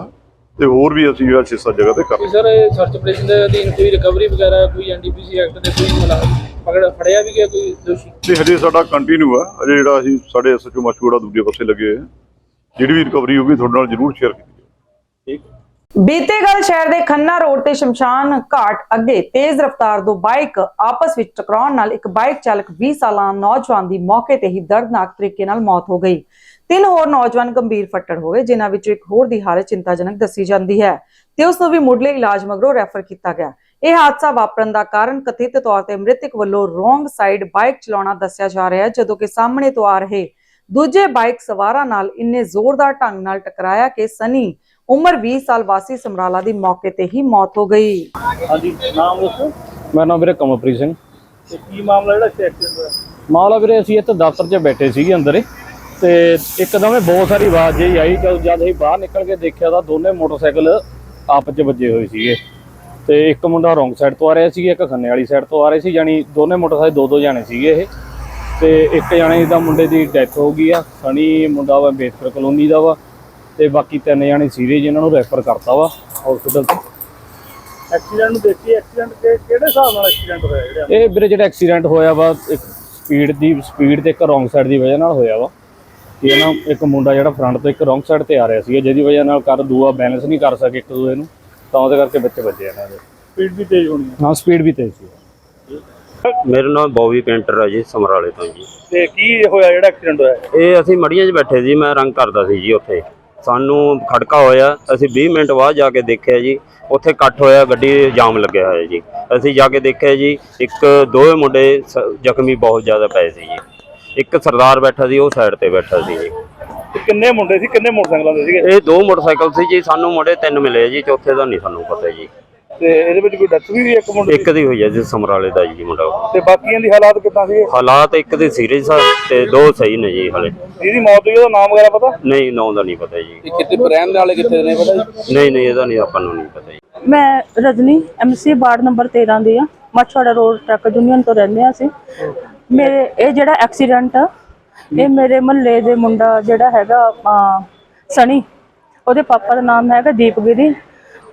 ਤੇ ਹੋਰ ਵੀ ਅਸੀਂ ਜਿਹੜਾ 6-7 ਜਗ੍ਹਾ ਤੇ ਕਰ। ਸਰ ਇਹ ਸਰਚ ਆਪਰੇਸ਼ਨ ਦੇ ਅਧੀਨ ਕੋਈ ਰਿਕਵਰੀ ਵਗੈਰਾ ਕੋਈ ਐਨਡੀਪੀਸੀ ਐਕਟ ਦੇ ਕੋਈ ਮਲਾ ਪਕੜ ਫੜਿਆ ਵੀ ਗਿਆ ਕੋਈ ਦੋਸ਼ੀ? ਤੇ ਹਜੇ ਸਾਡਾ ਕੰਟੀਨਿਊ ਆ। ਅਜੇ ਜਿਹੜਾ ਅਸੀਂ ਸਾਡੇ ਐਸਐਚਓ ਮਸ਼ਹੂਰਾ ਦੂਜੇ ਪਾਸੇ ਲੱਗੇ ਹੋਏ ਆ। ਜਿਹੜੀ ਵੀ ਰਿਕਵਰੀ ਹੋਊਗੀ ਤੁਹਾਡੇ ਨਾਲ ਜ਼ਰੂਰ ਸ਼ੇਅਰ ਕੀਤੀ ਜਾਊਗੀ ਬੀਤੇ ਕੱਲ ਸ਼ਹਿਰ ਦੇ ਖੰਨਾ ਰੋਡ ਤੇ ਸ਼ਮਸ਼ਾਨ ਘਾਟ ਅੱਗੇ ਤੇਜ਼ ਰਫ਼ਤਾਰ ਦੋ ਬਾਈਕ ਆਪਸ ਵਿੱਚ ਟਕਰਾਉਣ ਨਾਲ ਇੱਕ ਬਾਈਕ ਚਾਲਕ 20 ਸਾਲਾ ਨੌਜਵਾਨ ਦੀ ਮੌਕੇ ਤੇ ਹੀ ਦਰਦਨਾਕ ਤਰੀਕੇ ਨਾਲ ਮੌਤ ਹੋ ਗਈ। ਤਿੰਨ ਹੋਰ ਨੌਜਵਾਨ ਗੰਭੀਰ ਫੱਟੜ ਹੋ ਗਏ ਜਿਨ੍ਹਾਂ ਵਿੱਚੋਂ ਇੱਕ ਹੋਰ ਦੀ ਹਾਲਤ ਚਿੰਤਾਜਨਕ ਦੱਸੀ ਜਾਂਦੀ ਹੈ ਤੇ ਉਸ ਨੂੰ ਵੀ ਮੁੱਢਲੇ ਇਲਾਜ ਮਗਰੋਂ ਰੈਫਰ ਕੀਤਾ ਗਿਆ। ਇਹ ਹਾਦਸਾ ਵਾਪਰਨ ਦਾ ਕਾਰਨ ਕਥਿਤ ਤੌਰ ਤੇ ਮ੍ਰਿਤਕ ਵੱਲੋਂ ਰੋਂਗ ਸਾਈਡ ਬਾਈਕ ਚਲਾਉਣਾ ਦੱਸਿਆ ਜਾ ਰਿਹਾ ਹੈ ਜਦੋਂ ਕਿ ਸਾਹਮਣੇ ਤੋਂ ਆ ਰਹੇ ਦੂਜੇ ਬਾਈਕ ਸਵਾਰਾਂ ਨਾਲ ਇੰਨੇ ਜ਼ੋਰਦਾਰ ਢੰਗ ਨਾਲ ਟਕਰਾਇਆ ਕਿ ਸਨੀ ਉਮਰ 20 ਸਾਲ ਵਾਸੀ ਸਮਰਾਲਾ ਦੀ ਮੌਕੇ ਤੇ ਹੀ ਮੌਤ ਹੋ ਗਈ। ਹਾਂਜੀ ਨਾਮ ਦੱਸੋ। ਮੇਰਾ ਨਾਮ ਵੀਰੇ ਕਮਲਪ੍ਰੀਤ ਸਿੰਘ। ਤੇ ਕੀ ਮਾਮਲਾ ਜਿਹੜਾ ਐਕਸੀਡੈਂਟ ਹੋਇਆ? ਮਾਮਲਾ ਵੀਰੇ ਅਸੀਂ ਇੱਥੇ ਦਫ਼ਤਰ 'ਚ ਬੈਠੇ ਸੀਗੇ ਅੰਦਰ ਹੀ। ਤੇ ਇੱਕਦਮ ਹੀ ਬਹੁਤ ਸਾਰੀ ਆਵਾਜ਼ ਜਿਹੀ ਆਈ ਜਦ ਜਦ ਅਸੀਂ ਬਾਹਰ ਨਿਕਲ ਕੇ ਦੇਖਿਆ ਤਾਂ ਦੋਨੇ ਮੋਟਰਸਾਈਕਲ ਆਪਸ 'ਚ ਵੱਜੇ ਹੋਏ ਸੀਗੇ। ਤੇ ਇੱਕ ਮੁੰਡਾ ਰੋਂਗ ਸਾਈਡ ਤੋਂ ਆ ਰਿਹਾ ਸੀ ਇੱਕ ਖੰਨੇ ਵਾਲੀ ਸਾਈਡ ਤੋਂ ਆ ਰਹੇ ਸੀ ਯਾਨੀ ਦੋਨੇ ਮੋਟਰਸਾਈਕਲ ਦੋ ਦੋ ਜਾਣੇ ਸੀਗੇ ਇਹ। ਤੇ ਇੱਕ ਜਾਣੇ ਦਾ ਮੁੰਡੇ ਦੀ ਡੈਥ ਹੋ ਗਈ ਆ ਸਣੀ ਮੁੰਡਾ ਵਾ ਬੇਸਪਰ ਕਲੋਨੀ ਦਾ ਵਾ ਤੇ ਬਾਕੀ ਤਿੰਨ ਜਾਣੇ ਸੀਰੀਅਸ ਜਿਨ੍ਹਾਂ ਨੂੰ ਰੈਫਰ ਕਰਤਾ ਵਾ ਹਸਪੀਟਲ ਤੋਂ। ਐਕਸੀਡੈਂਟ ਨੂੰ ਦੇਖੀ ਐਕਸੀਡੈਂਟ ਕਿਹੜੇ ਹਿਸਾਬ ਨਾਲ ਐਕਸੀਡੈਂਟ ਹੋਇਆ ਜਿਹੜਾ? ਇਹ ਵੀਰੇ ਜਿਹੜਾ ਐਕਸੀਡੈਂਟ ਹੋਇਆ ਵਾ ਇੱਕ ਸਪੀਡ ਦੀ ਸਪੀਡ ਤੇ ਇੱਕ ਰੋਂਗ ਸਾਈਡ ਦੀ ਵਜ੍ਹਾ ਨਾਲ ਹੋਇਆ ਵਾ। ਕਿ ਨਾ ਇੱਕ ਮੁੰਡਾ ਜਿਹੜਾ ਫਰੰਟ ਤੋਂ ਇੱਕ ਰੋਂਗ ਸਾਈਡ ਤੇ ਆ ਰਿਹਾ ਸੀ ਜਿਹਦੀ ਵਜ੍ਹਾ ਨਾਲ ਕਰ ਦੂਆ ਬੈਲੈਂਸ ਨਹੀਂ ਕਰ ਸਕੇ ਇੱਕ ਦੂਏ ਨੂੰ ਤਾਂ ਉਹਦੇ ਕਰਕੇ ਵਿੱਚ ਵੱਜੇ ਇਹਨਾਂ ਦੇ। ਸਪੀਡ ਵੀ ਤੇਜ਼ ਹੋਣੀ ਹੈ। ਹਾਂ ਸਪੀਡ ਵੀ ਤੇਜ਼ ਸੀ। ਮੇਰਾ ਨਾਮ ਬੌਬੀ ਪੇਂਟਰ ਹੈ ਜੀ ਸਮਰਾਲੇ ਤੋਂ ਜੀ। ਤੇ ਕੀ ਹੋਇਆ ਜਿਹੜਾ ਐਕਸੀਡੈਂਟ ਹੋਇਆ? ਇਹ ਅਸੀਂ ਮੜੀਆਂ 'ਚ ਬੈਠੇ ਸੀ ਮੈਂ ਰੰਗ ਕਰਦਾ ਸੀ ਜੀ ਉੱਥੇ। ਸਾਨੂੰ ਖੜਕਾ ਹੋਇਆ ਅਸੀਂ 20 ਮਿੰਟ ਬਾਅਦ ਜਾ ਕੇ ਦੇਖਿਆ ਜੀ ਉੱਥੇ ਇਕੱਠ ਹੋਇਆ ਗੱਡੀ ਜਾਮ ਲੱਗਿਆ ਹੋਇਆ ਜੀ। ਅਸੀਂ ਜਾ ਕੇ ਦੇਖਿਆ ਜੀ ਇੱਕ ਦੋਵੇਂ ਮੁੰਡੇ ਸ- ਜ਼ਖਮੀ ਬਹੁਤ ਜ਼ਿਆਦਾ ਪਏ ਸੀ ਜੀ। ਇੱਕ ਸਰਦਾਰ ਬੈਠਾ ਸੀ ਉਹ ਸਾਈਡ ਤੇ ਬੈਠਾ ਸੀ ਜੀ। ਤੇ ਕਿੰਨੇ ਮੁੰਡੇ ਸੀ ਕਿੰਨੇ ਮੋਟਰਸਾਈਕਲਾਂ ਦੇ ਸੀਗੇ? ਇਹ ਦੋ ਮੋਟਰਸਾਈਕਲ ਸੀ ਜੀ ਸਾਨੂੰ ਮੁੰਡੇ ਤਿੰਨ ਮਿਲੇ ਜੀ ਚੌਥੇ ਦਾ ਨਹੀਂ ਸਾਨੂੰ ਪਤਾ ਜੀ। ਤੇ ਇਹਦੇ ਵਿੱਚ ਕੋਈ ਡੈਥ ਵੀ ਹੋਈ ਇੱਕ ਮੁੰਡੇ ਇੱਕ ਦੀ ਹੋਈ ਹੈ ਜੀ ਸਮਰਾਲੇ ਦਾ ਜੀ ਮੁੰਡਾ। ਦੀ? ਤੇ ਬਾਕੀਆਂ ਦੀ ਹਾਲਾਤ ਕਿੱਦਾਂ ਸੀ ਹਾਲਾਤ ਇੱਕ ਦੇ ਸੀਰੀਅਸ ਆ ਤੇ ਦੋ ਸਹੀ ਨੇ ਜੀ ਹਲੇ। ਜਿਹਦੀ ਮੌਤ ਹੋਈ ਉਹਦਾ ਨਾਮ ਵਗੈਰਾ ਪਤਾ? ਨਹੀਂ ਨਾਂ ਦਾ ਨਹੀਂ ਪਤਾ ਜੀ। ਕਿਤੇ ਰਹਿਣ ਵਾਲੇ ਕਿੱਥੇ ਨੇ ਪਤਾ ਨਹੀਂ ਨਹੀਂ ਇਹਦਾ ਨਹੀਂ ਆਪਾਂ ਨੂੰ ਨਹੀਂ ਪਤਾ ਜੀ। ਮੈਂ ਰਜਨੀ ਐਮਸੀ ਵਾਰਡ ਨੰਬਰ 13 ਦੀ ਆ। ਮਛਵਾੜਾ ਰੋਡ ਟਰੱਕ ਯੂਨੀਅਨ ਤੋਂ ਰਹਿੰਦੇ ਆ ਅਸੀਂ। ਮੇਰੇ ਇਹ ਜਿਹੜਾ ਐਕਸੀਡੈਂਟ ਆ ਇਹ ਮੇਰੇ ਮਹੱਲੇ ਦੇ ਮੁੰਡਾ ਜਿਹੜਾ ਹੈਗਾ ਸਣੀ ਉਹਦੇ ਪਾਪਾ ਦਾ ਨਾਮ ਹੈਗਾ ਦੀਪਗਿਰੀ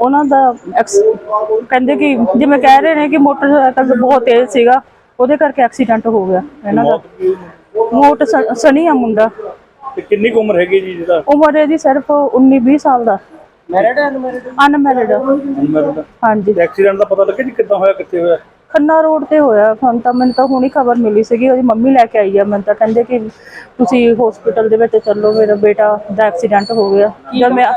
ਉਹਨਾਂ ਦਾ ਕਹਿੰਦੇ ਕਿ ਜਿਵੇਂ ਕਹਿ ਰਹੇ ਨੇ ਕਿ ਮੋਟਰਸਾਈਕਲ ਬਹੁਤ ਤੇਜ਼ ਸੀਗਾ ਉਹਦੇ ਕਰਕੇ ਐਕਸੀਡੈਂਟ ਹੋ ਗਿਆ। ਇਹਨਾਂ ਦਾ ਮੋਟ ਸਣੀ ਆ ਮੁੰਡਾ। ਤੇ ਕਿੰਨੀ ਉਮਰ ਹੈਗੀ ਜੀ ਜਿਹਦਾ? ਉਮਰ ਇਹਦੀ ਸਿਰਫ 19 20 ਸਾਲ ਦਾ। ਮੈਰਿਡ ਅਨਮੈਰਿਡ ਹਾਂਜੀ। ਤੇ ਐਕਸੀਡੈਂਟ ਦਾ ਪਤਾ ਲੱਗਿਆ ਜੀ ਕਿੱਦਾਂ ਹੋਇਆ ਕਿੱਥੇ ਹੋਇਆ? ਖੰਨਾ ਰੋਡ ਤੇ ਹੋਇਆ। ਹੁਣ ਤਾਂ ਮੈਨੂੰ ਤਾਂ ਹੁਣੀ ਖਬਰ ਮਿਲੀ ਸੀਗੀ ਉਹਦੀ ਮੰਮੀ ਲੈ ਕੇ ਆਈ ਆ। ਮੈਨੂੰ ਤਾਂ ਕਹਿੰਦੇ ਕਿ ਤੁਸੀਂ ਹਸਪੀਟਲ ਦੇ ਵਿੱਚ ਚੱਲੋ ਮੇਰਾ ਬੇਟਾ ਦਾ ਐਕਸੀਡੈਂਟ ਹੋ ਗਿਆ। ਜਦ ਮੈਂ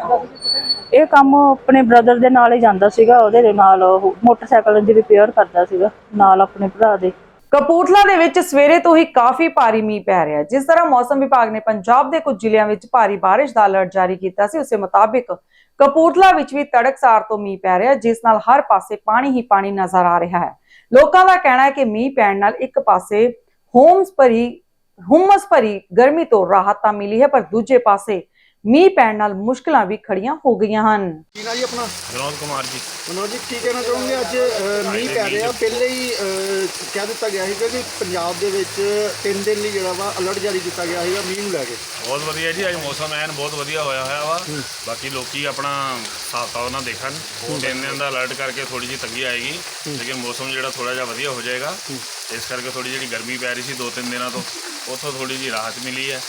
ਇਹ ਕੰਮ ਆਪਣੇ ਬ੍ਰਦਰ ਦੇ ਨਾਲ ਹੀ ਜਾਂਦਾ ਸੀਗਾ ਉਹਦੇ ਦੇ ਨਾਲ ਉਹ ਮੋਟਰਸਾਈਕਲ ਦੀ ਰਿਪੇਅਰ ਕਰਦਾ ਸੀਗਾ ਨਾਲ ਆਪਣੇ ਭਰਾ ਦੇ। ਕਪੂਰਥਲਾ ਦੇ ਵਿੱਚ ਸਵੇਰੇ ਤੋਂ ਹੀ ਕਾਫੀ ਭਾਰੀ ਮੀਂਹ ਪੈ ਰਿਹਾ ਜਿਸ ਤਰ੍ਹਾਂ ਮੌਸਮ ਵਿਭਾਗ ਨੇ ਪੰਜਾਬ ਦੇ ਕੁਝ ਜ਼ਿਲ੍ਹਿਆਂ ਵਿੱਚ ਭਾਰੀ ਬਾਰਿਸ਼ ਦਾ ਅਲਰਟ ਜਾਰੀ ਕੀਤਾ ਸੀ ਉਸੇ ਮੁਤਾਬਿਕ ਕਪੂਰਥਲਾ ਵਿੱਚ ਵੀ ਤੜਕਸਾਰ ਤੋਂ ਮੀਂਹ ਪੈ ਰਿਹਾ ਜਿਸ ਨਾਲ ਹਰ ਪਾਸੇ ਪਾਣੀ ਹੀ ਪਾਣੀ ਨਜ਼ਰ ਆ ਰਿਹਾ ਹੈ। ਲੋਕਾਂ ਦਾ ਕਹਿਣਾ ਹੈ ਕਿ ਮੀਂਹ ਪੈਣ ਨਾਲ ਇੱਕ ਪਾਸੇ ਹੋਮਸ ਭਰੀ, ਹੁਮਸ ਭਰੀ ਗਰਮੀ ਤੋਂ ਰਾਹਤ ਤਾਂ ਮਿਲੀ ਹੈ, ਪਰ ਦੂਜੇ ਪਾਸੇ ਮੀਂਹ ਪੈਣ ਨਾਲ ਮੁਸ਼ਕਲਾਂ ਵੀ ਖੜੀਆਂ ਹੋ ਗਈਆਂ ਹਨ। ਕੀ ਨਾ ਜੀ ਆਪਣਾ? ਵਿਨੋਦ ਕੁਮਾਰ ਜੀ। ਮਨੋਜ ਜੀ ਕੀ ਕਹਿਣਾ ਚਾਹੋਗੇ? ਅੱਜ ਅ, ਮੀਂਹ ਪੈ ਰਿਹਾ। ਪਹਿਲੇ ਹੀ ਅ, ਕਹਿ ਦਿੱਤਾ ਗਿਆ ਸੀਗਾ ਕਿ ਪੰਜਾਬ ਦੇ ਵਿੱਚ 3 ਦਿਨ ਲਈ ਜਿਹੜਾ ਵਾ ਅਲਰਟ ਜਾਰੀ ਕੀਤਾ ਗਿਆ ਸੀਗਾ ਮੀਂਹ ਨੂੰ ਲੈ ਕੇ। ਬਹੁਤ ਵਧੀਆ ਜੀ। ਅੱਜ ਮੌਸਮ ਐਨ ਬਹੁਤ ਵਧੀਆ ਹੋਇਆ ਹੋਇਆ ਵਾ। ਬਾਕੀ ਲੋਕੀ ਆਪਣਾ ਹਿਸਾਬ ਕਿਤਾਬ ਨਾਲ ਦੇਖਣ। ਤਿੰਨ ਦਿਨ ਦਾ ਅਲਰਟ ਕਰਕੇ ਥੋੜੀ ਜਿਹੀ ਤੰਗੀ ਆਏਗੀ। ਲੇਕਿਨ ਮੌਸਮ ਜਿਹੜਾ ਥੋੜਾ ਜਿਹਾ ਵਧੀਆ ਹੋ ਜਾਏਗਾ। ਇਸ ਕਰਕੇ ਥੋੜੀ ਜਿਹੜੀ ਗਰਮੀ ਪੈ ਰਹੀ ਸੀ ਦੋ ਤਿੰਨ ਦਿਨਾਂ ਤੋਂ। ਉੱਥੋਂ ਥੋੜੀ ਜਿਹੀ ਰਾਹਤ ਮਿਲੀ ਹੈ।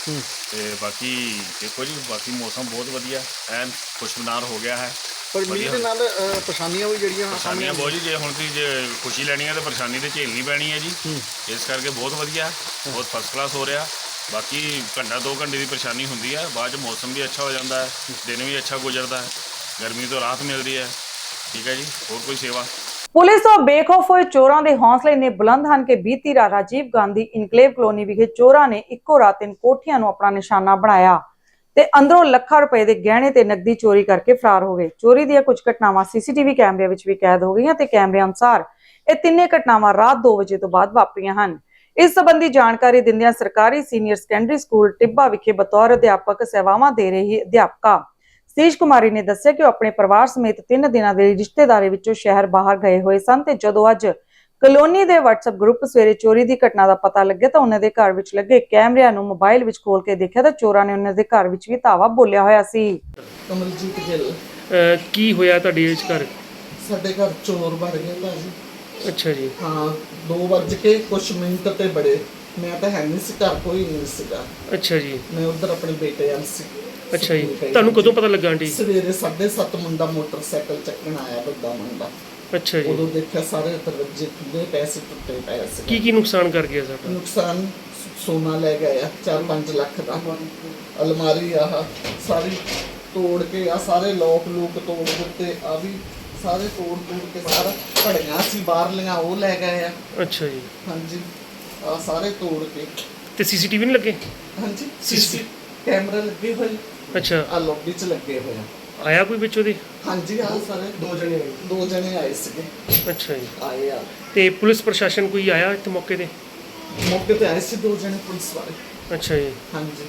ਤੇ ਬਾਕੀ ਦੇਖੋ ਜੀ ਬਾਕੀ ਮੌਸਮ ਬਹੁਤ ਵਧੀਆ ਐਨ ਖੁਸ਼ਮਨਾਰ ਹੋ ਗਿਆ ਹੈ। ਪਰ ਮੀਂਹ ਦੇ ਨਾਲ ਅ, ਪਰੇਸ਼ਾਨੀਆਂ ਵੀ ਜਿਹੜੀਆਂ ਪਰੇਸ਼ਾਨੀਆਂ ਬਹੁਤ ਜੀ ਜੇ ਹੁਣ ਤੁਸੀਂ ਜੇ ਖੁਸ਼ੀ ਲੈਣੀ ਹੈ ਤਾਂ ਪਰੇਸ਼ਾਨੀ ਤੇ ਝੇਲਣੀ ਪੈਣੀ ਹੈ ਜੀ। ਇਸ ਕਰਕੇ ਬਹੁਤ ਵਧੀਆ ਬਹੁਤ ਫਸਟ ਕਲਾਸ ਹੋ ਰਿਹਾ। ਬਾਕੀ ਘੰਟਾ ਦੋ ਘੰਟੇ ਦੀ ਪਰੇਸ਼ਾਨੀ ਹੁੰਦੀ ਹੈ। ਬਾਅਦ ਚ ਮੌਸਮ ਵੀ ਅੱਛਾ ਹੋ ਜਾਂਦਾ ਹੈ। ਦਿਨ ਵੀ ਅੱਛਾ ਗੁਜ਼ਰਦਾ ਹੈ। ਗਰਮੀ ਤੋਂ ਰਾਹਤ ਮਿਲਦੀ ਹੈ। ਠੀਕ ਹੈ ਜੀ ਹੋਰ ਕੋਈ ਸੇਵਾ? ਪੁਲਿਸ ਤੋਂ ਬੇਖੌਫ ਹੋਏ ਚੋਰਾਂ ਦੇ ਹੌਸਲੇ ਨੇ ਬੁਲੰਦ ਹਨ ਕਿ ਬੀਤੀ ਰਾਤ ਰਾਜੀਵ ਗਾਂਧੀ ਇਨਕਲੇਵ ਕਲੋਨੀ ਵਿਖੇ ਚੋਰਾਂ ਨੇ ਇੱਕੋ ਰਾਤ ਤਿੰਨ ਕੋਠੀਆਂ ਨੂੰ ਆਪਣਾ ਨਿਸ਼ਾਨਾ ਬਣਾਇਆ ਤੇ ਅੰਦਰੋਂ ਲੱਖਾਂ ਰੁਪਏ ਦੇ ਗਹਿਣੇ ਤੇ ਨਕਦੀ ਚੋਰੀ ਕਰਕੇ ਫਰਾਰ ਹੋ ਗਏ। ਚੋਰੀ ਦੀਆਂ ਕੁਝ ਘਟਨਾਵਾਂ ਸੀਸੀਟੀਵੀ ਕੈਮਰਿਆਂ ਵਿੱਚ ਵੀ ਕੈਦ ਹੋ ਗਈਆਂ ਤੇ ਕੈਮਰੇ ਅਨੁਸਾਰ ਇਹ ਤਿੰਨੇ ਘਟਨਾਵਾਂ ਰਾਤ 2 ਵਜੇ ਤੋਂ ਬਾਅਦ ਵਾਪਰੀਆਂ ਹਨ। ਇਸ ਸੰਬੰਧੀ ਜਾਣਕਾਰੀ ਦਿੰਦਿਆਂ ਸਰਕਾਰੀ ਸੀਨੀਅਰ ਸੈਕੰਡਰੀ ਸਕੂਲ ਟਿੱਬਾ ਵਿਖੇ ਬਤੌਰ ਅਧਿਆਪਕ ਸੇਵਾਵਾਂ ਦੇ ਰਹੀ ਅਧਿਆਪਕਾ ਸਤੀਸ਼ ਕੁਮਾਰੀ ਨੇ ਦੱਸਿਆ ਕਿ ਉਹ ਆਪਣੇ ਪਰਿਵਾਰ ਸਮੇਤ ਤਿੰਨ ਦਿਨਾਂ ਦੇ ਲਈ ਰਿਸ਼ਤੇਦਾਰੀ ਵਿੱਚੋਂ ਸ਼ਹਿਰ ਬਾਹਰ ਗਏ ਹੋਏ ਸਨ ਤੇ ਜਦੋਂ ਅੱਜ ਕਲੋਨੀ ਦੇ WhatsApp ਗਰੁੱਪ ਸਵੇਰੇ ਚੋਰੀ ਦੀ ਘਟਨਾ ਦਾ ਪਤਾ ਲੱਗਿਆ ਤਾਂ ਉਹਨਾਂ ਦੇ ਘਰ ਵਿੱਚ ਲੱਗੇ ਕੈਮਰਿਆਂ ਨੂੰ ਮੋਬਾਈਲ ਵਿੱਚ ਖੋਲ ਕੇ ਦੇਖਿਆ ਤਾਂ ਚੋਰਾਂ ਨੇ ਉਹਨਾਂ ਦੇ ਘਰ ਵਿੱਚ ਵੀ ਧਾਵਾ ਬੋਲਿਆ ਹੋਇਆ ਸੀ। ਕਮਲਜੀਤ ਗਿੱਲ। ਕੀ ਹੋਇਆ ਤੁਹਾਡੇ ਇਸ ਘਰ? ਸਾਡੇ ਘਰ ਚੋਰ ਵੜ ਗਏ ਭਾਜੀ। ਅੱਛਾ ਜੀ। ਹਾਂ 2 ਵਜੇ ਕੇ ਕੁਛ ਮਿੰਟ ਤੇ ਬੜੇ। ਮੈਂ ਤਾਂ ਹੈ ਨਹੀਂ ਸੀ ਘਰ ਕੋਈ ਨਹੀਂ ਸੀਗਾ ਅੱਛਾ ਜੀ। ਮੈਂ ਉਧਰ ਆਪਣੇ ਬੇਟੇ ਵੱਲ ਸੀ। ਅੱਛਾ ਜੀ। ਤੁਹਾਨੂੰ ਕਦੋਂ ਪਤਾ ਲੱਗਾ ਆਂਟੀ? ਸਵੇਰੇ 7:30 ਮੁੰਡਾ ਮੋਟਰਸਾਈਕਲ ਚੱਕਣ ਆਇਆ ਵੱਡਾ ਮੁੰਡਾ। ਅੱਛਾ ਜੀ। ਉਦੋਂ ਦੇਖਿਆ ਸਾਰੇ ਦਰਵਾਜ਼ੇ ਖੁੱਲੇ ਪੈਸੇ ਟੁੱਟੇ ਪਏ ਸੀ। ਕੀ ਕੀ ਨੁਕਸਾਨ ਕਰ ਗਿਆ ਸਾਡਾ? ਨੁਕਸਾਨ ਸੋਨਾ ਲੈ ਗਿਆ 4-5 ਲੱਖ ਦਾ। ਅਲਮਾਰੀ ਆਹ ਸਾਰੀ ਤੋੜ ਕੇ ਆ ਸਾਰੇ ਲੋਕ ਲੂਕ ਤੋੜ ਦਿੱਤੇ ਆ ਵੀ ਸਾਰੇ ਤੋੜ ਤੋੜ ਕੇ ਸਾਰਾ ਘੜੀਆਂ ਸੀ ਬਾਹਰਲੀਆਂ ਉਹ ਲੈ ਗਏ ਆ ਅੱਛਾ ਜੀ। ਹਾਂਜੀ ਆ ਸਾਰੇ ਤੋੜ ਕੇ। ਤੇ ਸੀਸੀਟੀਵੀ ਨਹੀਂ ਲੱਗੇ? ਹਾਂਜੀ ਸੀਸੀ ਕੈਮਰਾ ਲੱਗੇ ਹੋਏ। ਅੱਛਾ। ਆ ਲੌਬੀ ਚ ਲੱਗੇ ਹੋਏ ਆ। ਆਇਆ ਕੋਈ ਵਿੱਚ ਉਹਦੇ? ਹਾਂਜੀ ਆ ਸਾਰੇ ਦੋ ਜਣੇ ਆਏ। ਦੋ ਜਣੇ ਆਏ ਸੀਗੇ। ਅੱਛਾ ਜੀ। ਆਏ ਆ। ਤੇ ਪੁਲਿਸ ਪ੍ਰਸ਼ਾਸਨ ਕੋਈ ਆਇਆ ਇੱਥੇ ਮੌਕੇ ਤੇ? ਮੌਕੇ ਤੇ ਆਏ ਸੀ ਦੋ ਜਣੇ ਪੁਲਿਸ ਵਾਲੇ। ਅੱਛਾ ਜੀ। ਹਾਂਜੀ।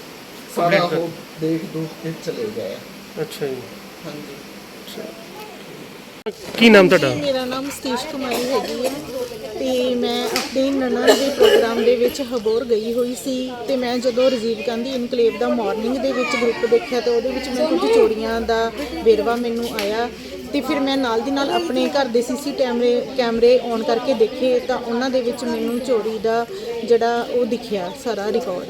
ਸਾਰਾ ਉਹ ਦੇਖ ਦੂਖ ਕੇ ਚਲੇ ਗਏ ਆ। ਅੱਛਾ ਜੀ। ਹਾਂਜੀ। ਕੀ ਨਾਮ ਤੁਹਾਡਾ? ਮੇਰਾ ਨਾਮ ਸਤੀਸ਼ ਕੁਮਾਰੀ ਹੈਗੀ ਹੈ ਤੇ ਮੈਂ ਆਪਣੀ ਨਨਨ ਦੇ ਪ੍ਰੋਗਰਾਮ ਦੇ ਵਿੱਚ ਹਬੋਰ ਗਈ ਹੋਈ ਸੀ ਤੇ ਮੈਂ ਜਦੋਂ ਰਜੀਵ ਗਾਂਧੀ ਇਨਕਲੇਵ ਦਾ ਮਾਰਨਿੰਗ ਦੇ ਵਿੱਚ ਗਰੁੱਪ ਦੇਖਿਆ ਤਾਂ ਉਹਦੇ ਵਿੱਚ ਮੈਂ ਕੁਝ ਚੋਰੀਆਂ ਦਾ ਵੇਰਵਾ ਮੈਨੂੰ ਆਇਆ ਤੇ ਫਿਰ ਮੈਂ ਨਾਲ ਦੀ ਨਾਲ ਆਪਣੇ ਘਰ ਦੇ ਸੀਸੀ ਕੈਮਰੇ ਕੈਮਰੇ ਔਨ ਕਰਕੇ ਦੇਖੇ ਤਾਂ ਉਹਨਾਂ ਦੇ ਵਿੱਚ ਮੈਨੂੰ ਚੋਰੀ ਦਾ ਜਿਹੜਾ ਉਹ ਦਿਖਿਆ ਸਾਰਾ ਰਿਕਾਰਡ